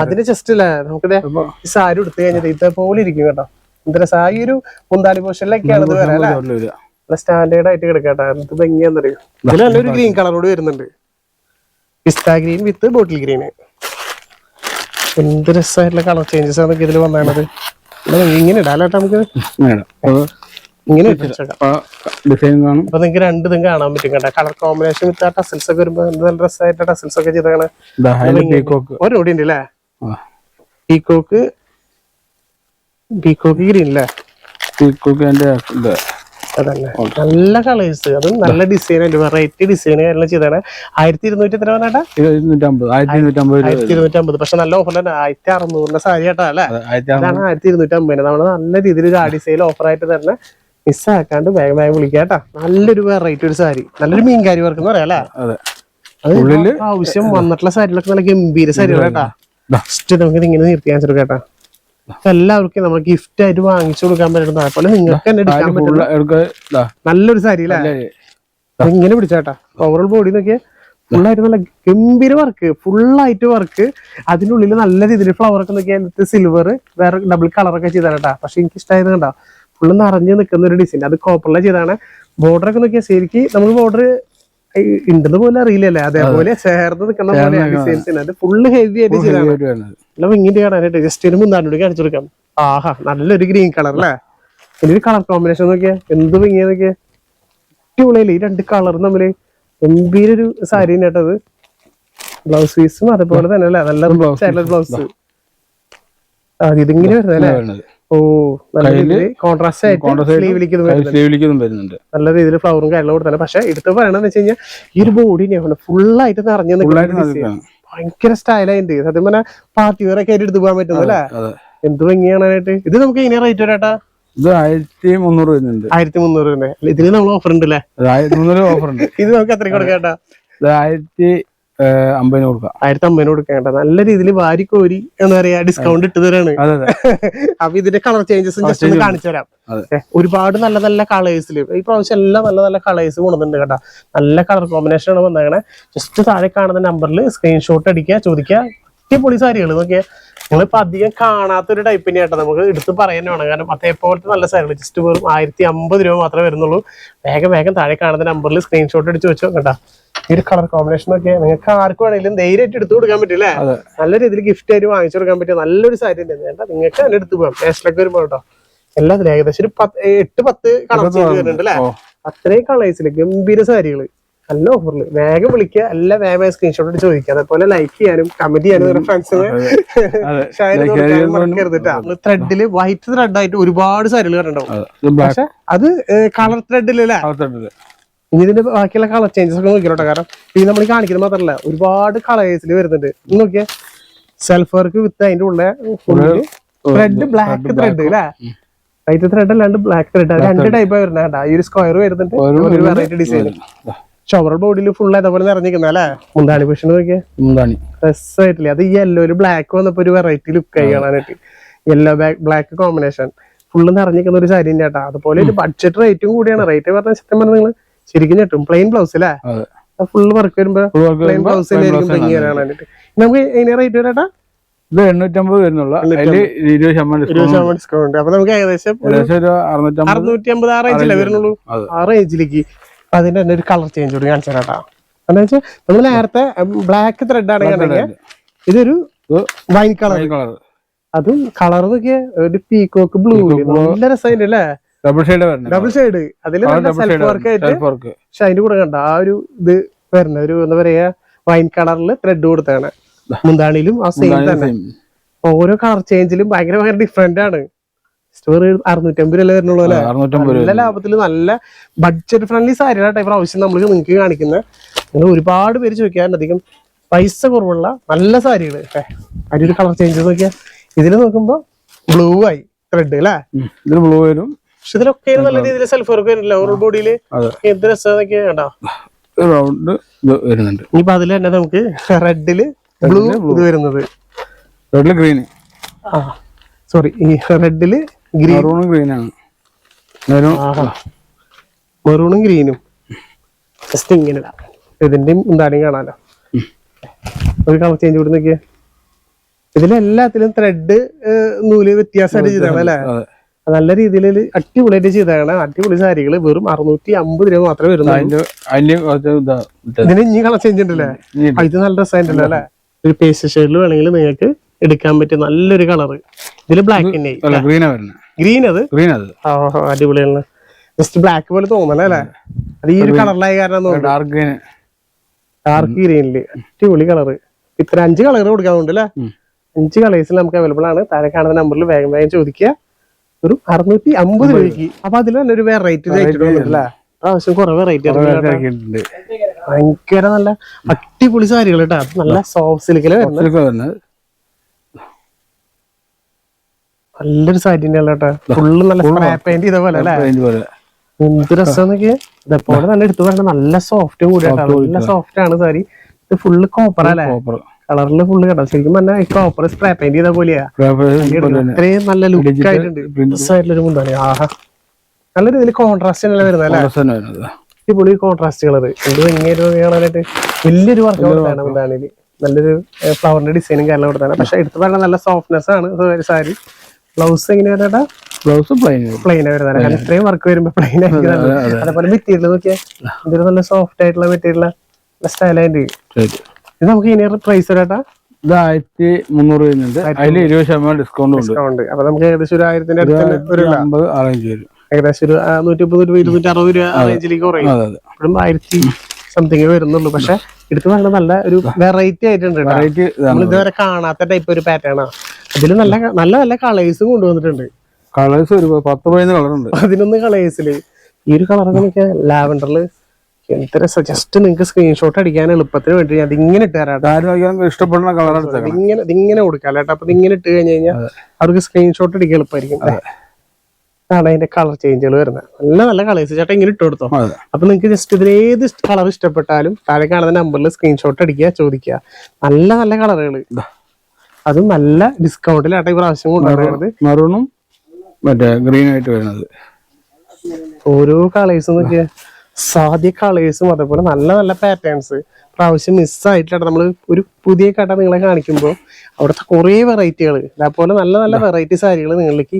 അതിന് ജസ്റ്റ് അല്ലേ നമുക്ക് ഈ സാരി എടുത്തു കഴിഞ്ഞാൽ ഇതേപോലെ ഇരിക്കും കേട്ടോ. എന്താ സാരി ഒരു മുന്താലി പോഷനിലൊക്കെയാണ് ഇത് വരാം അല്ലേ? സ്റ്റാൻഡേർഡ് ആയിട്ട് കിടക്കട്ടെ. എന്ത് ഭംഗിയാന്നറിയോ? ഇതിൽ നല്ലൊരു ഗ്രീൻ കളറോട് വരുന്നുണ്ട്. പിസ്ത ഗ്രീൻ വിത്ത് ബോട്ടിൽ ഗ്രീന് എന്ത് രസമായിട്ടുള്ള കളർ ചേഞ്ചസ് ആണ് ഇതിൽ വന്നത് ഇങ്ങനെ ഇടാം നമുക്ക്. ഇങ്ങനെ. ഡിസൈൻ കാണും. അപ്പൊ നിങ്ങൾക്ക് രണ്ടിതും കാണാൻ പറ്റും കേട്ടോ. കളർ കോമ്പിനേഷൻ വിത്ത് ആ ടസൽസ് ഒക്കെ വരുമ്പോ നല്ല രസമായിട്ട് ടസൽസ് ഒക്കെ ചെയ്താണ് ഒരോടി ഉണ്ട് അല്ലേ പീക്കോക്ക് പീക്കോക്ക് ഗ്രീൻ അല്ലേ പീക്കോക്ക് അതന്നെ. നല്ല കളേഴ്സ്. അതും നല്ല ഡിസൈൻ ആയിട്ട് വെറൈറ്റി ഡിസൈൻ ചെയ്താണ് ആയിരത്തി ഇരുന്നൂറ്റി എത്ര പറഞ്ഞാ ഇത് ഇരുന്നൂറ്റമ്പത് ആയിരത്തി ഇരുന്നൂറ്റമ്പത് പക്ഷെ നല്ല ഓഫർ തന്നെ. ആയിരത്തി അറുന്നൂറിന്റെ സാരി കേട്ടാ അല്ലെ? അതാണ് ആയിരത്തി അറുന്നൂറ് ഇതാണ് ആയിരത്തി ഇരുന്നൂറ്റി അമ്പതിന് നമ്മൾ നല്ല രീതിയിൽ ഒരു ഓഫർ ആയിട്ട് തന്നെ മിസ്സാക്കാണ്ട് വേഗം വേഗം വിളിക്കാട്ടാ. നല്ലൊരു വെറൈറ്റി ഒരു സാരി. നല്ലൊരു മീൻകാരി വർക്ക് എന്ന് പറയാം അല്ലേ? ആവശ്യം വന്നിട്ടുള്ള സാരികളൊക്കെ നല്ല ഗംഭീര സാരികളാട്ടാ. ഫസ്റ്റ് നമുക്ക് ഇങ്ങനെ നിർത്തി കാണിച്ചു കേട്ടാ അപ്പൊ എല്ലാവർക്കും നമ്മൾ ഗിഫ്റ്റ് ആയിട്ട് വാങ്ങിച്ചു കൊടുക്കാൻ പറ്റുന്ന അതുപോലെ നിങ്ങൾക്ക് തന്നെ എടുക്കാൻ പറ്റുന്ന നല്ലൊരു സാരി അല്ലേ? ഇങ്ങനെ പിടിച്ചാട്ടാ. ഓവറോൾ ബോഡി നോക്കിയാൽ ഫുള്ളായിട്ട് നല്ല ഗംഭീര വർക്ക് ഫുള്ളായിട്ട് വർക്ക് അതിനുള്ളിൽ നല്ല രീതിയിൽ ഫ്ലവർ ഒക്കെ നോക്കിയാൽ സിൽവർ വേറെ ഡബിൾ കളറൊക്കെ ചെയ്താട്ടാ പക്ഷെ എനിക്ക് ഇഷ്ടമായത് കണ്ടാ? ഫുള്ള് നിറഞ്ഞു നിൽക്കുന്ന ഒരു ഡിസൈൻ അത് കോപ്പറിലെ ചെയ്താണ് ബോർഡർ ഒക്കെ നോക്കിയാൽ ശരിക്കും നമ്മൾ ബോർഡർ ഉണ്ടെന്ന് പോലെ അറിയില്ലല്ലേ? അതേപോലെ ചേർന്ന് നിൽക്കുന്ന പോലെ അത് ഫുള്ള് ഹെവി ആയിട്ട് ചെയ്താണ്. ഭംഗിയിട്ട് കാണാനായിട്ട് ജസ്റ്റ് ഒരു മുന്നാടി കാണിച്ചു കൊടുക്കാം. ആഹാ നല്ലൊരു ഗ്രീൻ കളർ അല്ലേ? ഇതിന്റെ കളർ കോമ്പിനേഷൻ നോക്കിയാ. എന്ത് ഭംഗിയാ നോക്കിയാ. അടിപൊളിയല്ലേ? ഈ രണ്ട് കളർ തമ്മിൽ ഗംഭീര ഒരു സാരി കേട്ടത് ബ്ലൗസ് പീസും അതുപോലെ തന്നെ അല്ലേ? നല്ല ബ്ലൗസ്. ബ്ലൗസ് ആ ഇതിങ്ങനെ വരുന്നല്ലേ ഓ കോൺട്രാസ്റ്റ് സ്ലീവിലേക്ക് വരുന്നുണ്ട്. നല്ല രീതിയിൽ ഫ്ലവറും കാര്യങ്ങളും കൊടുത്തത് പക്ഷെ എടുത്ത് പറയണെന്ന് വെച്ച് കഴിഞ്ഞാൽ ഈ ഒരു ബോഡി ഫുൾ ആയിട്ട് നിറഞ്ഞു. ഭയങ്കര സ്റ്റൈലായിട്ട് സത്യം പറഞ്ഞാൽ പാർട്ടി വെയർ ഒക്കെ ആയിട്ട് എടുത്ത് പോകാൻ പറ്റുന്നു അല്ലേ? എന്ത് ഭംഗിയാണായിട്ട് ഇത് നമുക്ക് ഇനി റേറ്റ് വരാട്ടാ? ഇത് ആയിരത്തി മുന്നൂറ് വരുന്നുണ്ട്. ആയിരത്തി മുന്നൂറ് തന്നെ ഇതിന് നമ്മൾ ഓഫർ ഉണ്ട് അല്ലേ? ഓഫർ ഉണ്ട്. ഇത് നമുക്ക് എത്ര കൊടുക്കാട്ടാ. ആയിരത്തി അമ്പതിന് കൊടുക്കാം. ആയിരത്തി അമ്പതിന് കൊടുക്കേണ്ട നല്ല രീതിയിൽ വാരി കോരി എന്താ പറയാ ഡിസ്കൗണ്ട് ഇട്ട് തരാണ് അപ്പൊ ഇതിന്റെ കളർ ചേഞ്ചസ് ജസ്റ്റ് ഒന്ന് കാണിച്ചു തരാം. ഒരുപാട് നല്ല നല്ല കളേഴ്സിൽ ഈ പ്രാവശ്യം എല്ലാം നല്ല നല്ല കളേഴ്സ് കൊണ്ടുണ്ട് കേട്ടോ. നല്ല കളർ കോമ്പിനേഷൻ ആണ് വന്നേക്കണേ. ജസ്റ്റ് താഴെ കാണുന്ന നമ്പറിൽ സ്ക്രീൻഷോട്ട് അടിക്കുക ചോദിക്കുക. അടിപൊളി സാരികൾ നോക്കിയാൽ നിങ്ങളിപ്പോ അധികം കാണാത്ത ഒരു ടൈപ്പിനെ നമുക്ക് എടുത്ത് പറയാൻ വേണം. കാരണം അതേപോലത്തെ നല്ല സാരികൾ ജസ്റ്റ് വെറും ആയിരത്തി അമ്പത് രൂപ മാത്രമേ വരുന്നുള്ളൂ. വേഗം വേഗം താഴെ കാണുന്ന നമ്പറിൽ സ്ക്രീൻഷോട്ട് അടിച്ച് വെച്ചോ കേട്ടോ ഈ ഒരു കളർ കോമ്പിനേഷൻ ഒക്കെ നിങ്ങൾക്ക് ആർക്കും വേണമെങ്കിലും ധൈര്യമായിട്ട് എടുത്തു കൊടുക്കാൻ പറ്റില്ലേ നല്ല രീതിയിൽ ഗിഫ്റ്റ് ആയിട്ട് വാങ്ങിച്ചു കൊടുക്കാൻ പറ്റിയ നല്ലൊരു സാരി തന്നെ വേണ്ട നിങ്ങൾക്ക് തന്നെ എടുത്തു പോകാം. ടേസ്റ്റിലൊക്കെ വരുമ്പോൾ കേട്ടോ എല്ലാത്തിലും ഏകദേശം ഒരു പത്ത് എട്ട് പത്ത് കളർ ചെയ്ത് വരുന്നുണ്ട് അല്ലേ? അത്രയും കളേഴ്സിൽ ഗംഭീര സാരികൾ നല്ല ഓഫറിൽ വേഗം വിളിക്കുക എല്ലാ വേഗം സ്ക്രീൻഷോട്ട് എടുത്ത് ചോദിക്കുക അതേപോലെ ലൈക്ക് ചെയ്യാനും കമന്റ് ചെയ്യാനും ഫ്രണ്ട്സിന് മറക്കരുത് ത്രെഡിൽ വൈറ്റ് ത്രെഡ് ആയിട്ട് ഒരുപാട് സാരികൾ കണ്ടുണ്ടാവും അതെ. പക്ഷെ അത് കളർ ത്രെഡിലല്ലേ ഇനി ഇതിന്റെ ബാക്കിയുള്ള കളർ ചേഞ്ചസ് ഒക്കെ നോക്കിയോട്ടെ കാരണം ഈ നമ്മൾ കാണിക്കുന്നത് മാത്രമല്ല ഒരുപാട് കളേഴ്സിൽ വരുന്നുണ്ട്. നോക്കിയ നോക്കിയേ. സെൽഫ് വർക്ക് വിത്ത് അതിന്റെ ഉള്ള ത്രെഡ് ബ്ലാക്ക് ത്രെഡ് അല്ലേ? വൈറ്റ് ത്രെഡ് അല്ലാണ്ട് ബ്ലാക്ക് ത്രെഡ് രണ്ട് ടൈപ്പ് വരുന്നത് കേട്ടോ ഈ ഒരു സ്ക്വയർ വരുന്നുണ്ട്. ഒരു വെറൈറ്റി ഡിസൈൻ ഷവർ ബോഡിയിൽ ഫുൾ അതേപോലെ നിറഞ്ഞിരിക്കുന്ന അല്ലേ? മുന്താണി പക്ഷെ നോക്കിയേ? മുന്താണി. രസമായിട്ടില്ലേ അത് യെല്ലോ ഒരു ബ്ലാക്ക് വന്നപ്പോ ഒരു വെറൈറ്റി ലുക്ക് ആയി കാണാനായിട്ട്. യെല്ലോ ബ്ലാക്ക് കോമ്പിനേഷൻ ഫുള്ള് നിറഞ്ഞിരിക്കുന്ന ഒരു സാരി ചേട്ടാ അതുപോലെ ഒരു ബഡ്ജറ്റ് റേറ്റും കൂടിയാണ്. റേറ്റ് പറഞ്ഞ സത്യം പറഞ്ഞാൽ നിങ്ങൾ ശരിക്കും ചേട്ടും പ്ലെയിൻ ബ്ലൗസ് അല്ലേ ഫുള്ള് വർക്ക് വരുമ്പോ പ്ലെയിൻ ബ്ലൗസ് കാണാനായിട്ട്. നമുക്ക് എങ്ങനെ റേറ്റ് വരാട്ടാ? ഇത് എണ്ണൂറ്റമ്പത് വരുന്നുള്ളൂ. ഇരുപത് ശതമാനം ഡിസ്കൗണ്ട് അപ്പൊ നമുക്ക് ഏകദേശം അറുന്നൂറ്റി അമ്പത് ആ റേഞ്ചിലേ വരുന്നുള്ളൂ? ആ റേഞ്ചിലേക്ക് അതിന്റെ തന്നെ ഒരു കളർ ചേഞ്ച് കൂടി കാണിച്ചു കേട്ടോ. എന്താ വെച്ചാൽ നമ്മൾ നേരത്തെ ബ്ലാക്ക് ത്രെഡ് ആണെങ്കിൽ ഇതൊരു ഇത് വൈൻ കളർ അതും കളർ നോക്കിയ ഒരു പീക്കോക്ക് ബ്ലൂ നല്ല രസമായിട്ട് അല്ലേ? ഡബിൾ ഷെയ്ഡ് ഡബിൾ ഷെയ്ഡ് അതിൽ സെൽഫ് വർക്ക് ആയിട്ട് പക്ഷെ അതിന്റെ കൂടെ കണ്ട ആ ഒരു ഇത് വരുന്ന ഒരു എന്താ പറയാ വൈൻ കളറിൽ ത്രെഡ് കൊടുത്താണ് മുന്താണിയിലും ആ സെയിം തന്നെ. ഓരോ കളർ ചേഞ്ചിലും ഭയങ്കര ഭയങ്കര ഡിഫറെന്റ് ആണ്. സ്റ്റോർ അറുന്നൂറ്റമ്പത് രൂപ വരുന്നുള്ളൂ അല്ലേ? നല്ല ലാഭത്തിൽ നല്ല ബഡ്ജറ്റ് ഫ്രണ്ട്ലി സാരിയുടെ ടൈപ്പ് ആവശ്യം നമ്മൾ നിങ്ങൾക്ക് കാണിക്കുന്നത് നിങ്ങൾ ഒരുപാട് പേര് ചോദിക്കാറുണ്ട് അധികം പൈസ കുറവുള്ള നല്ല സാരികൾ അതിന്റെ ഒരു കളർ ചേഞ്ചസ് നോക്കിയാൽ ഇതിൽ നോക്കുമ്പോ ബ്ലൂ ആയി റെഡ് അല്ലേ. ഇതിന് ബ്ലൂ വരും. പക്ഷെ ഇതിലൊക്കെ നല്ല രീതിയിൽ സെൽഫ് വർക്ക് വരുന്നില്ല? ഓവർ ബോഡിയിൽ എന്ത് രസമൊക്കെ കണ്ടോ? റൗണ്ട് വരുന്നുണ്ട്. ഇനിയിപ്പോ അതിൽ തന്നെ നമുക്ക് റെഡിൽ ബ്ലൂ ഇത് വരുന്നത്. റെഡിൽ ഗ്രീൻ ആ സോറി ഈ റെഡിൽ മെറൂണും ഗ്രീനാണ് മെറൂണും ഗ്രീനും ജസ്റ്റ് ഇങ്ങനെ ഇതിന്റെയും എന്താണെയും കാണാലോ. ഒരു കളർ ചേഞ്ച് കൂടി നോക്കിയേ. ഇതിലെല്ലാത്തിലും ത്രെഡ് നൂൽ വ്യത്യാസമായിട്ട് ചെയ്താണ് അല്ലേ? നല്ല രീതിയിൽ അടിപൊളിയായിട്ട് ചെയ്താണ് അടിപൊളി സാരികൾ വെറും അറുന്നൂറ്റി അമ്പത് രൂപ മാത്രമേ വരുന്നുള്ളൂ. ഇതിന് ഇനി കളർ ചേഞ്ച് ഉണ്ടല്ലേ? ഇത് നല്ല രസമായിട്ടുണ്ടല്ലേ? അല്ലേ ഒരു പേസ്റ്റ് ഷെയ്ഡിൽ വേണമെങ്കിൽ നിങ്ങൾക്ക് എടുക്കാൻ പറ്റിയ നല്ലൊരു കളർ ഇതിൽ ബ്ലാക്ക് അല്ല ഗ്രീനാ വരുന്നത് ഗ്രീൻ അത്? ഗ്രീൻ അത്. അടിപൊളിയാണ് ജസ്റ്റ് ബ്ലാക്ക് പോലെ തോന്നണേ അല്ലേ? അത് ഈ ഒരു കളറിലായ കാരണം ഡാർക്ക് ഗ്രീൻ ഡാർക്ക് ഗ്രീനിൽ അടിപൊളി കളറ് ഇത്ര അഞ്ച് കളർ കൊടുക്കാറുണ്ട് അല്ലേ? അഞ്ച് കളേഴ്സിൽ നമുക്ക് അവൈലബിൾ ആണ്. താഴെ കാണുന്ന നമ്പറിൽ വേഗം വേഗം ചോദിക്കുക. ഒരു അറുന്നൂറ്റി അമ്പത് രൂപയ്ക്ക്. അപ്പൊ അതിൽ തന്നെ ഒരു വെറൈറ്റി അല്ലേ? പ്രാവശ്യം കുറെ വെറൈറ്റി ഭയങ്കര നല്ല അടിപൊളി സാരികൾ കേട്ടോ. നല്ല സോഫ്റ്റ് സിലിക്കൽ വരുന്നത് ഇതിലൊക്കെ വരുന്നത് നല്ലൊരു സാരി തന്നെയല്ല കേട്ടോ ഫുള്ള് നല്ല സ്പ്രേ പെയിന്റ് ചെയ്ത പോലെ അല്ലേ? എന്ത് രസമെന്നൊക്കെ. ഇതേപോലെ നല്ല എടുത്തു പറഞ്ഞ നല്ല സോഫ്റ്റ് കൂടി കേട്ടോ നല്ല സോഫ്റ്റ് ആണ് സാരി ഇത് ഫുള്ള് കോപ്പർ അല്ലേ? കളറിൽ ഫുള്ള് കേട്ടോ. ശരിക്കും പറഞ്ഞാൽ കോപ്പർ സ്പ്രേ പെയിന്റ് ചെയ്ത പോലെയാ. ഇത്രയും നല്ല ലുക്ക് ആയിട്ടുണ്ട്. മുന്താണ് ആഹാ. നല്ല രീതിയിൽ കോൺട്രാസ്റ്റ് തന്നെ വരുന്നത് അല്ലേ? അടിപൊളി കോൺട്രാസ്റ്റ് കളർ എന്ത് ഭംഗിയായിട്ട് കാണാനായിട്ട്. വലിയൊരു വർക്ക് കൊടുത്താണ് നല്ലൊരു ഫ്ലവറിന്റെ ഡിസൈനും കാര്യങ്ങളും കൊടുത്താണ്. പക്ഷെ എടുത്തു പറഞ്ഞാൽ നല്ല സോഫ്റ്റ്നെസ് ആണ്. സാരി. ബ്ലൗസ് എങ്ങനെയാ ചേട്ടാ ബ്ലൗസ് പ്ലെയിൻ പ്ലെയിൻ വരുന്നത് കാരണം ഇത്രയും വർക്ക് വരുമ്പോ പ്ലെയിൻ ആയിരിക്കും. അതേപോലെ മെറ്റീരിയൽ നോക്കിയാൽ ഇതൊരു നല്ല സോഫ്റ്റ് ആയിട്ടുള്ള മെറ്റീരിയൽ സ്റ്റൈലായിട്ട് ഇത് നമുക്ക് ഇനി പ്രൈസ് ചേട്ടാ ഇത് ആയിരത്തി മുന്നൂറ് വരുന്നുണ്ട്. അതിൽ ഇരുപത് ശതമാനം ഡിസ്കൗണ്ട് ഉണ്ട്. അപ്പൊ നമുക്ക് ഏകദേശം ഒരു ആയിരത്തിന്റെ അടുത്ത് ഒരു അമ്പത് അറേഞ്ച് വരും. ഏകദേശം ഒരു നൂറ്റി മുപ്പത് രൂപ ഇരുന്നൂറ്റി അറുപത് രൂപ റേഞ്ചിലേക്ക് കുറയും. ഇപ്പോഴും ആയിരത്തി സംതിങ് വരുന്നുള്ളൂ. പക്ഷെ എടുത്ത് നല്ല നല്ല ഒരു വെറൈറ്റി ആയിട്ടുണ്ട് നമ്മൾ ഇതുവരെ കാണാത്ത ടൈപ്പ് ഒരു പാറ്റേൺ ആണ് അതിൽ നല്ല നല്ല നല്ല കളേഴ്സും കൊണ്ടുവന്നിട്ടുണ്ട്. കളേഴ്സ് ഒരു പത്ത് പതിനൊന്ന് കളർ ഉണ്ട്. പതിനൊന്ന് കളേഴ്സിൽ ഈ ഒരു കളർ എനിക്ക് ലാവൻഡറിൽ എന്ത് രസം. ജസ്റ്റ് നിങ്ങൾക്ക് സ്ക്രീൻഷോട്ട് അടിക്കാൻ എളുപ്പത്തിന് വേണ്ടി ഞാൻ ഇങ്ങനെ ഇട്ട് തരാം. ഇഷ്ടപ്പെടുന്ന കളർ ഇങ്ങനെ ഇങ്ങനെ കൊടുക്കാം. കേട്ടോ അപ്പൊ ഇങ്ങനെ ഇട്ട് കഴിഞ്ഞ് കഴിഞ്ഞാൽ അവർക്ക് സ്ക്രീൻഷോട്ട് അടിക്കാൻ എളുപ്പമായിരിക്കും. അതാണ് അതിന്റെ കളർ ചേഞ്ചുകൾ വരുന്നത്. നല്ല നല്ല കളേഴ്സ് ചേട്ടാ ഇങ്ങനെ ഇട്ട് കൊടുത്തോ? അപ്പൊ നിങ്ങൾക്ക് ജസ്റ്റ് ഇതിൽ ഏത് കളർ ഇഷ്ടപ്പെട്ടാലും താഴെ കാണുന്ന നമ്പറിൽ സ്ക്രീൻഷോട്ട് അടിക്കുക ചോദിക്കുക. നല്ല നല്ല കളറുകൾ. അതും നല്ല ഡിസ്കൗണ്ടിലാട്ടെ പ്രാവശ്യം കൊണ്ടുവരുന്നത് മറൂണും മറ്റേ ഗ്രീൻ ആയിട്ട് വരുന്നത്. ഓരോ കളേഴ്സും നോക്കിയ. സാധ്യ കളേഴ്സും അതേപോലെ നല്ല നല്ല പാറ്റേൺസ് പ്രാവശ്യം മിസ്സായിട്ടില്ല നമ്മൾ ഒരു പുതിയ കട നിങ്ങളെ കാണിക്കുമ്പോൾ അവിടുത്തെ കുറേ വെറൈറ്റികൾ അതേപോലെ നല്ല നല്ല വെറൈറ്റി സാരികൾ നിങ്ങളിലേക്ക്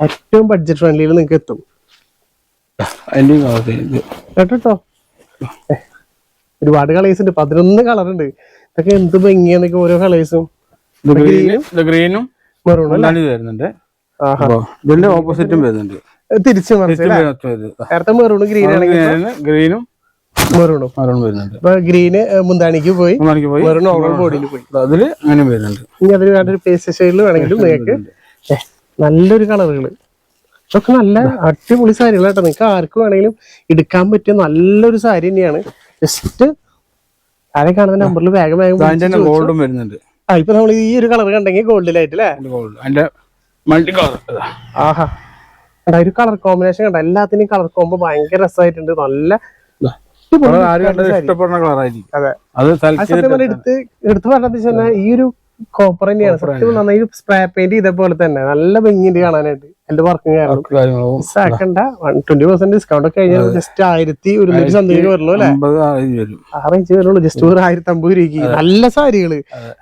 ഏറ്റവും ബഡ്ജറ്റ് ഫ്രണ്ട്ലിയിൽ നിങ്ങൾക്ക് എത്തും. കേട്ടോ ഒരുപാട് കളേഴ്സ് ഉണ്ട്. പതിനൊന്ന് കളർ ഉണ്ട്. ഇതൊക്കെ എന്ത് ഭംഗിയാന്നൊക്കെ ഓരോ കളേഴ്സും ഗ്രീനും വരുന്നുണ്ട്. ഇതിന്റെ ഓപ്പോസിറ്റും വരുന്നുണ്ട്. തിരിച്ചു ഗ്രീനും മെറൂണും മെറൂൺ വരുന്നുണ്ട്. ഇപ്പൊ ഗ്രീന് മുന്താണിക്ക് പോയി. പോയി. മെറൂൺ ഓവർ ബോഡിയിൽ പോയി. അതിൽ അങ്ങനെ വരുന്നുണ്ട്. ഇനി പേസ്റ്റ് ഷെയ്ഡിൽ വേണമെങ്കിലും നിങ്ങൾക്ക് നല്ലൊരു കളറുകൾ ഇതൊക്കെ നല്ല അടിപൊളി സാരികൾ കേട്ടോ നിങ്ങൾക്ക് ആർക്ക് വേണമെങ്കിലും എടുക്കാൻ പറ്റിയ നല്ലൊരു സാരി തന്നെയാണ്. ജസ്റ്റ് ആരെ കാണുന്ന നമ്പറിൽ വേഗം വേഗം. ഗോൾഡും വരുന്നുണ്ട്. ആ ഇപ്പൊ നമ്മൾ ഈ ഒരു കളർ കണ്ടെങ്കിൽ ഗോൾഡിലായിട്ട് അല്ലേ ഗോൾഡ് അതിന്റെ മൾട്ടി കളർ ആഹാ. ഒരു കളർ കോമ്പിനേഷൻ കണ്ട? എല്ലാത്തിനും കളർ കോമ്പോ ഭയങ്കര രസമായിട്ടുണ്ട് നല്ല അതെ. പറഞ്ഞാൽ എടുത്ത് എടുത്ത് പറഞ്ഞത് വെച്ചാൽ ഈ ഒരു കോപ്പർ തന്നെയാണ്. സത്യം നന്നായി സ്പ്രേ പെയിന്റ് ചെയ്ത പോലെ തന്നെ. നല്ല ഭംഗിയുണ്ട് കാണാനായിട്ട്. എന്റെ വർക്കും കാരണം മിസ്സാക്കണ്ട വൺ ട്വന്റി പെർസെന്റ് ഡിസ്കൗണ്ട് ഒക്കെ കഴിഞ്ഞാൽ ജസ്റ്റ് ആയിരത്തി ഒരുന്നൂറ്റി സംതിങ് വരുള്ളൂ അല്ലെ? ആ റേഞ്ച് വരുള്ളൂ. ജസ്റ്റ് ഒരു ആയിരത്തി അമ്പത് രൂപയ്ക്ക്. നല്ല സാരികൾ.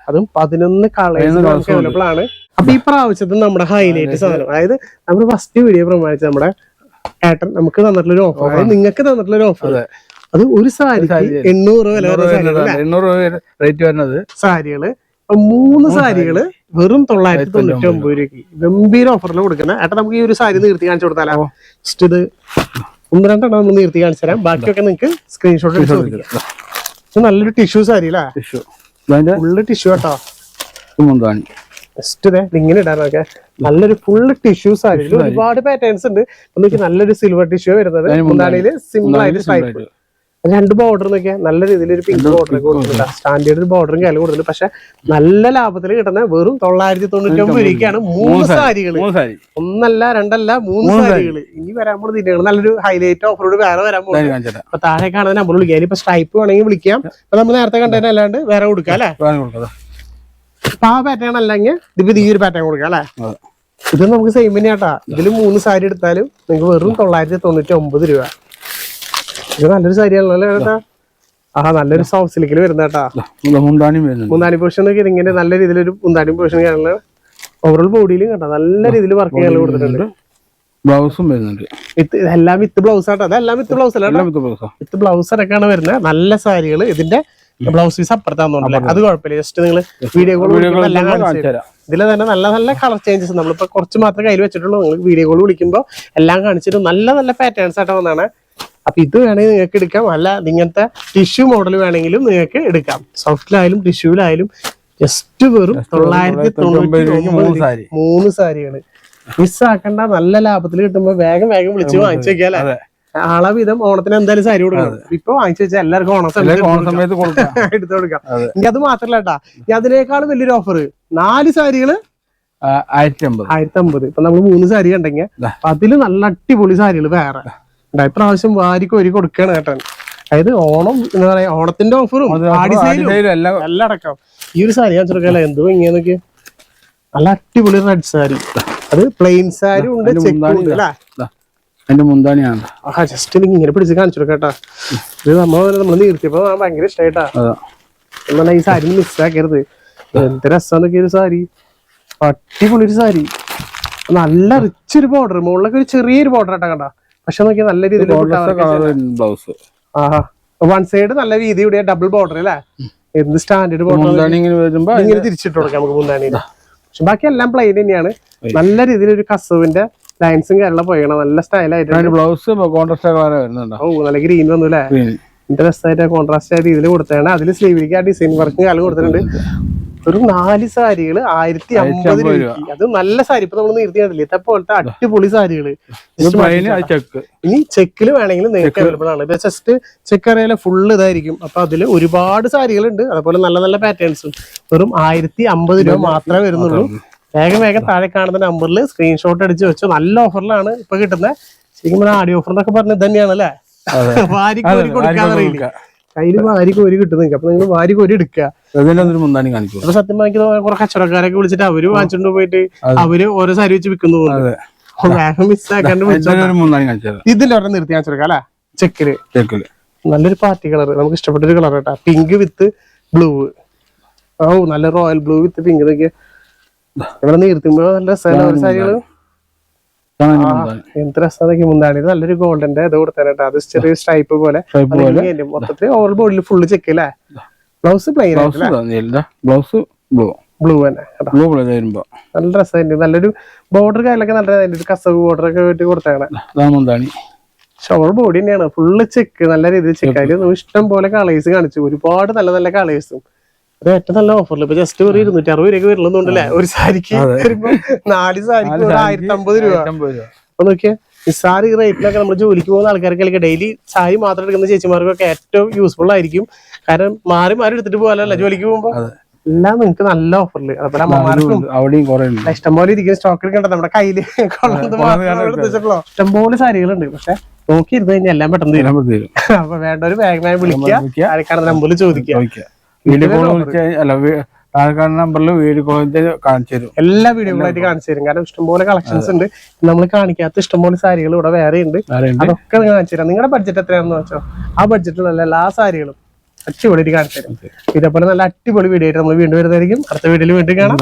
അതും. പതിനൊന്ന് കളേഴ്സ് അവൈലബിൾ ആണ്. അപ്പൊ ഈ പ്രാവശ്യത്തെ നമ്മുടെ ഹൈലൈറ്റ് സാധനം അതായത് നമ്മുടെ ഫസ്റ്റ് വീഡിയോ പ്രമാണിച്ച് നമ്മുടെ ഏട്ടൻ നമുക്ക് തന്നിട്ടുള്ള ഒരു ഓഫർ അതായത് നിങ്ങൾക്ക് തന്നിട്ടുള്ള ഒരു ഓഫർ അത്. ഒരു സാരിക്ക് എണ്ണൂറ് വരുന്ന എണ്ണൂറ് രൂപ റേറ്റ് വരുന്നത്. സാരികൾ മൂന്ന് സാരികൾ വെറും തൊള്ളായിരത്തി തൊണ്ണൂറ്റി ഒമ്പത് രൂപയ്ക്ക്. ഗംഭീര ഓഫറിൽ കൊടുക്കുന്ന. ഏട്ടാ നമുക്ക് ഈ ഒരു സാരി നിർത്തി കാണിച്ചു കൊടുത്താലോ? ജസ്റ്റ് ഇത് ഒന്ന് രണ്ടെണ്ണം നമ്മൾ നിർത്തി കാണിച്ചു തരാം. ബാക്കിയൊക്കെ നിങ്ങൾക്ക് സ്ക്രീൻഷോട്ട് എടുത്ത് ഇത് നല്ലൊരു ടിഷ്യൂ സാരി അല്ലേ? ടിഷ്യൂ ഫുള്ള് ടിഷ്യൂ കേട്ടോ മുന്താണി ജസ്റ്റ് ഇതേ ഇങ്ങനെ ഇടാനൊക്കെ നല്ലൊരു ഫുള്ള് ടിഷ്യൂ സാരി. ഒരുപാട് പാറ്റേൺസ് ഉണ്ട്. നമുക്ക് നല്ലൊരു സിൽവർ ടിഷ്യൂ വരുന്നത് മുന്താണിയിൽ സിമ്പിൾ ആയിട്ട്. രണ്ട് ബോർഡർ നോക്കിയാൽ നല്ല രീതിയിൽ ഒരു പിങ്ക് ബോർഡർ കൊടുക്കുന്നുണ്ട് സ്റ്റാൻഡേർഡ് ബോർഡറും കയ്യിൽ കൊടുക്കുന്നുണ്ട് പക്ഷെ നല്ല ലാഭത്തിൽ കിട്ടുന്ന വെറും തൊള്ളായിരത്തി തൊണ്ണൂറ്റി ഒമ്പത് രൂപയ്ക്കാണ് മൂന്ന് സാരികൾ ഒന്നല്ല രണ്ടല്ല മൂന്ന് സാരികൾ ഇനി വരാൻ പോകുന്ന നല്ലൊരു ഹൈലൈറ്റ് ഓഫറോട് വേറെ വരാൻ പോകുന്നത് അപ്പൊ താഴെ കാണുന്ന നമ്പർ വിളിക്കാം. ഇപ്പൊ സ്ട്രൈപ്പ് വേണമെങ്കിൽ വിളിക്കാം. അപ്പൊ നമ്മൾ നേരത്തെ കണ്ടതിന് അല്ലാണ്ട് വേറെ കൊടുക്കാം അല്ലെ? അപ്പൊ ആ പാറ്റേൺ അല്ലെങ്കിൽ ഇതിപ്പോ ഈ ഒരു പാറ്റേൺ കൊടുക്കാം അല്ലെ? ഇത് നമുക്ക് സെയിം തന്നെയാട്ടാ. ഇതിൽ മൂന്ന് സാരി എടുത്താലും നിങ്ങൾക്ക് വെറും തൊള്ളായിരത്തി തൊണ്ണൂറ്റി ഒമ്പത് രൂപ. ഇത് നല്ലൊരു സാരിയാണല്ലോ ചേട്ടാ. ആ നല്ലൊരു സോഫ്റ്റ് സിലിക്കിൽ വരുന്നേട്ടാ മുന്താനി പൊസിഷൻ ഇങ്ങനെ നല്ല രീതിയിൽ ഒരു മുന്താനി പൊസിഷൻ കാണുന്ന ഓവറോൾ ബോഡിയിലും കേട്ടോ നല്ല രീതിയിൽ വർക്ക് ചെയ്യാൻ കൊടുത്തിട്ടുണ്ട്. ബ്ലൗസും വരുന്നുണ്ട്. വിത്ത് ഇതെല്ലാം വിത്ത് ബ്ലൗസ് ആട്ടോ. അതെല്ലാം വിത്ത് ബ്ലൗസ് അല്ല എല്ലാം വിത്ത് ബ്ലൗസാ വിത്ത് ബ്ലൗസ് അടക്കാണ് വരുന്നത്. നല്ല സാരികൾ ഇതിന്റെ ബ്ലൗസ് പീസ് അപ്പുറത്താന്നുണ്ടല്ലേ അത് കുഴപ്പമില്ല. ജസ്റ്റ് നിങ്ങൾ വീഡിയോ കോൾ എല്ലാം ഇതിൽ തന്നെ നല്ല നല്ല കളർ ചേഞ്ചസ് നമ്മളിപ്പോ കുറച്ച് മാത്രമേ കയ്യിൽ വെച്ചിട്ടുള്ളൂ. നിങ്ങൾ വീഡിയോ കോൾ വിളിക്കുമ്പോൾ എല്ലാം കാണിച്ചിട്ട് നല്ല നല്ല പാറ്റേൺസ് ആയിട്ട് വന്നാണ് അപ്പൊ ഇത് വേണമെങ്കിൽ നിങ്ങൾക്ക് എടുക്കാം. അല്ല ഇങ്ങനത്തെ ടിഷ്യൂ മോഡൽ വേണമെങ്കിലും നിങ്ങൾക്ക് എടുക്കാം. സോഫ്റ്റിലായാലും ടിഷ്യൂലായാലും ജസ്റ്റ് വെറും തൊള്ളായിരത്തി തൊണ്ണൂറ്റി മൂന്ന് സാരിയാണ്. മിസ്സാക്കണ്ട നല്ല ലാഭത്തിൽ കിട്ടുമ്പോ വേഗം വേഗം വിളിച്ച് വാങ്ങിച്ചു വെക്കാല്ലേ? ആളെ ഓണത്തിന് എന്തായാലും സാരി കൊടുക്കണം. ഇപ്പൊ വാങ്ങിച്ചു വെച്ചാൽ എല്ലാവർക്കും ഓണം സമയത്ത് എടുത്തു കൊടുക്കാം. ഇനി അത് മാത്രല്ല കേട്ടാ ഇനി അതിനേക്കാളും വലിയൊരു ഓഫർ നാല് സാരികൾ ആയിരത്തി അമ്പത് ആയിരത്തി അമ്പത് ഇപ്പൊ നമ്മൾ മൂന്ന് സാരി ഉണ്ടെങ്കിൽ. അതിൽ നല്ല അടിപൊളി സാരികൾ വേറെ. ഇപ്രാവശ്യം വാരിക്ക് ഒരു കൊടുക്കുകയാണ് കേട്ടോ അതായത് ഓണം എന്താ പറയാ ഓണത്തിന്റെ ഓഫറും എല്ലാം അടക്കം ഈ ഒരു സാരി ഞാൻ ചെറുക്കല്ല എന്തോ ഭംഗിയാന്നൊക്കെ നല്ല അടിപൊളി റെഡ് സാരി. അത് പ്ലെയിൻ സാരി ഉണ്ട് അതിന്റെ മുന്താണിയാണ്. ആഹാ ജസ്റ്റ് എനിക്ക് ഇങ്ങനെ പിടിച്ച് കാണിച്ചു കൊടുക്കട്ടാ. ഇത് നമ്മൾ നമ്മൾ നിർത്തിയപ്പോ ഭയങ്കര ഇഷ്ടായിട്ടാ. അതാ. എന്നാ ഈ സാരി മിസ്സാക്കരുത് എന്ത് രസാന്നൊക്കെ ഒരു സാരി. അടിപൊളി ഒരു സാരി. നല്ല റിച്ച് ഒരു ബോർഡർ മുകളിലൊക്കെ ഒരു ചെറിയൊരു ബോർഡർ ആട്ടാ കണ്ട. പക്ഷെ നോക്കിയാൽ നല്ല രീതിയിൽ ബ്ലൗസ് ആഹാ. വൺ സൈഡ് നല്ല രീതിയുടെ ഡബിൾ ബോർഡർ അല്ലേ? എന്ത് സ്റ്റാൻഡേർഡ് ബോർഡർ ഇങ്ങനെ തിരിച്ചിട്ട് കൊടുക്കാം നമുക്ക് മുന്താണി പക്ഷെ ബാക്കി എല്ലാം പ്ലെയിൻ തന്നെയാണ്. നല്ല രീതിയിൽ ഒരു കസവിന്റെ ലൈൻസും കാര്യങ്ങളും പോയണം നല്ല സ്റ്റൈലായിട്ട് ബ്ലൗസ് കോൺട്രാസ്റ്റ് ഓ നല്ല ഗ്രീൻ വന്നു അല്ലേ? ഇന്റർസ്റ്റ് ഇൻട്രസ്റ്റ് ആയിട്ട് കോൺട്രാസ്റ്റ് ആയ രീതിയിൽ കൊടുത്തതാണ് അതിൽ സ്ലീവിലേക്ക് ആ ഡിസൈൻ വർക്ക് കാലം കൊടുത്തിട്ടുണ്ട്. ഒരു നാല് സാരികൾ ആയിരത്തി അമ്പത് രൂപ. അത് നല്ല സാരി ഇപ്പൊ നമ്മൾ നിർത്തി കണ്ടില്ലേ ഇത്തെ പോലത്തെ അടിപൊളി സാരികൾ. ഇനി ചെക്കിൽ വേണമെങ്കിൽ നിങ്ങൾക്ക് അവൈലബിൾ ആണ്. ഇപ്പൊ ജസ്റ്റ് ചെക്ക് അറിയാലോ ഫുള്ള് ഇതായിരിക്കും. അപ്പൊ അതിൽ ഒരുപാട് സാരികളുണ്ട്. അതുപോലെ നല്ല നല്ല പാറ്റേൺസും വെറും ആയിരത്തി അമ്പത് രൂപ മാത്രമേ വരുന്നുള്ളൂ. വേഗം വേഗം താഴെ കാണുന്ന നമ്പറിൽ സ്ക്രീൻഷോട്ട് അടിച്ച് വെച്ചു. നല്ല ഓഫറിലാണ് ഇപ്പൊ കിട്ടുന്നത് ശരിക്കും ആഡിയോ ഓഫർ എന്നൊക്കെ പറഞ്ഞത് തന്നെയാണ് അല്ലേ വാരി കൊടുക്കാൻ കൊടുക്കാന്നറിയില്ല കയ്യിൽ വാരി കോരി കിട്ടും നിങ്ങൾക്ക് അപ്പൊ നിങ്ങൾ വാരി കോരി എടുക്കുക അപ്പൊ സത്യം വാങ്ങിക്കുന്ന കുറെ കച്ചവടക്കാരൊക്കെ വിളിച്ചിട്ട് അവർ വാങ്ങിച്ചോണ്ട് പോയിട്ട് അവർ ഓരോ സാരി വെച്ച് വിൽക്കുന്നു വേഗം മിസ്സാക്കാണ്ട് ഇതിന്റെ ഒരെണ്ണം നിർത്തി കാണിച്ചെടുക്കാം അല്ലെ? ചെക്കിൽ. ചെക്കിൽ. നല്ലൊരു പാർട്ടി കളർ നമുക്ക് ഇഷ്ടപ്പെട്ട ഒരു കളർ കേട്ടാ. പിങ്ക് വിത്ത് ബ്ലൂ. ഓ നല്ല റോയൽ ബ്ലൂ വിത്ത് പിങ്ക്. ഇതൊക്കെ ഇവിടെ നിർത്തുമ്പോ നല്ല സാരികൾ? എന്ത് രസമാക്കി മുന്താണി ഇത് നല്ലൊരു ഗോൾഡന്റെ ഇത് കൊടുത്തേട്ടാ അത് ചെറിയ സ്ട്രൈപ്പ് പോലെ. മൊത്തത്തിൽ ഓവർ ബോഡിയിൽ ഫുള്ള് ചെക്ക് അല്ലേ blouse plain blouse blue blue തന്നെ ബ്ലൂ കളർ വരുമ്പോ. നല്ല രസമായിട്ട് നല്ലൊരു ബോർഡർ കാര്യങ്ങളൊക്കെ നല്ല ഒരു കസവ് ബോർഡർ ഒക്കെ വെട്ടി കൊടുത്താണ് മുന്താണി. ഷോൾ ബോഡി തന്നെയാണ്. ഫുള്ള് ചെക്ക് നല്ല രീതിയിൽ ചെക്ക് അതിൽ ഇഷ്ടം പോലെ കളേഴ്സ് കാണിച്ചു. ഒരുപാട് നല്ല നല്ല കളേഴ്സും ഏറ്റവും നല്ല ഓഫറിൽ ഇപ്പൊ ജസ്റ്റ് ഒരു ഇരുന്നൂറ്റി അറുപത് രൂപ വരുന്നുണ്ടല്ലേ? ഒരു സാരിക്ക് നാല് സാരിക്ക് ഒരു ആയിരത്തി അമ്പത് രൂപ. അപ്പൊ നോക്കിയേ നിസ്സാര ഈ റേറ്റിലൊക്കെ നമ്മൾ ജോലിക്ക് പോകുന്ന ആൾക്കാർക്കൊക്കെ ഡെയിലി സാരി മാത്രം എടുക്കുന്ന ചേച്ചിമാർക്കൊക്കെ ഏറ്റവും യൂസ്ഫുൾ ആയിരിക്കും. കാരണം മാറി മാറി എടുത്തിട്ട് പോകാനല്ല? ജോലിക്ക് പോകുമ്പോ എല്ലാം നിങ്ങൾക്ക് നല്ല ഓഫറിൽ അതുപോലെ അമ്മമാർക്കും ഇഷ്ടംപോലെ ഇരിക്കുന്ന സ്റ്റോക്ക് എടുക്കണ്ട? നമ്മുടെ എടുത്ത് വെച്ചിട്ടുള്ളൂ. ഇഷ്ടംപോലെ സാരികളുണ്ട്. പക്ഷെ നോക്കിയിരുന്ന് കഴിഞ്ഞാൽ എല്ലാം പെട്ടെന്ന് തീരും അപ്പൊ വേണ്ട ഒരു ബാഗ് വിളിക്കുക. വിളിക്കുക. ആരെക്കാണ് നമ്പറിൽ ചോദിക്കുക. വീഡിയോ കോൾ വിളിച്ച് കഴിഞ്ഞാൽ- അല്ല താഴെ നമ്പറിൽ വീഡിയോ കോൾ കാണിച്ചു തരും. എല്ലാ വീഡിയോകളായിട്ട് കാണിച്ചു തരും. കാരണം ഇഷ്ടംപോലെ കളക്ഷൻസ് ഉണ്ട്. നമ്മൾ കാണിക്കാത്ത ഇഷ്ടംപോലെ സാരികൾ ഇവിടെ വേറെ ഉണ്ട്. അതൊക്കെ കാണിച്ചു തരാം. നിങ്ങളുടെ ബഡ്ജറ്റ് എത്രയാണെന്ന് വെച്ചോ? ആ ബഡ്ജറ്റിലുള്ള എല്ലാ സാരികളും അടിപൊളി കാണിച്ചു തരും. ഇതേപോലെ നല്ല അടിപൊളി വീഡിയോ ആയിട്ട് നമ്മൾ വീണ്ടും വരുന്നതായിരിക്കും. അടുത്ത വീഡിയോയിൽ വീണ്ടും കാണാം.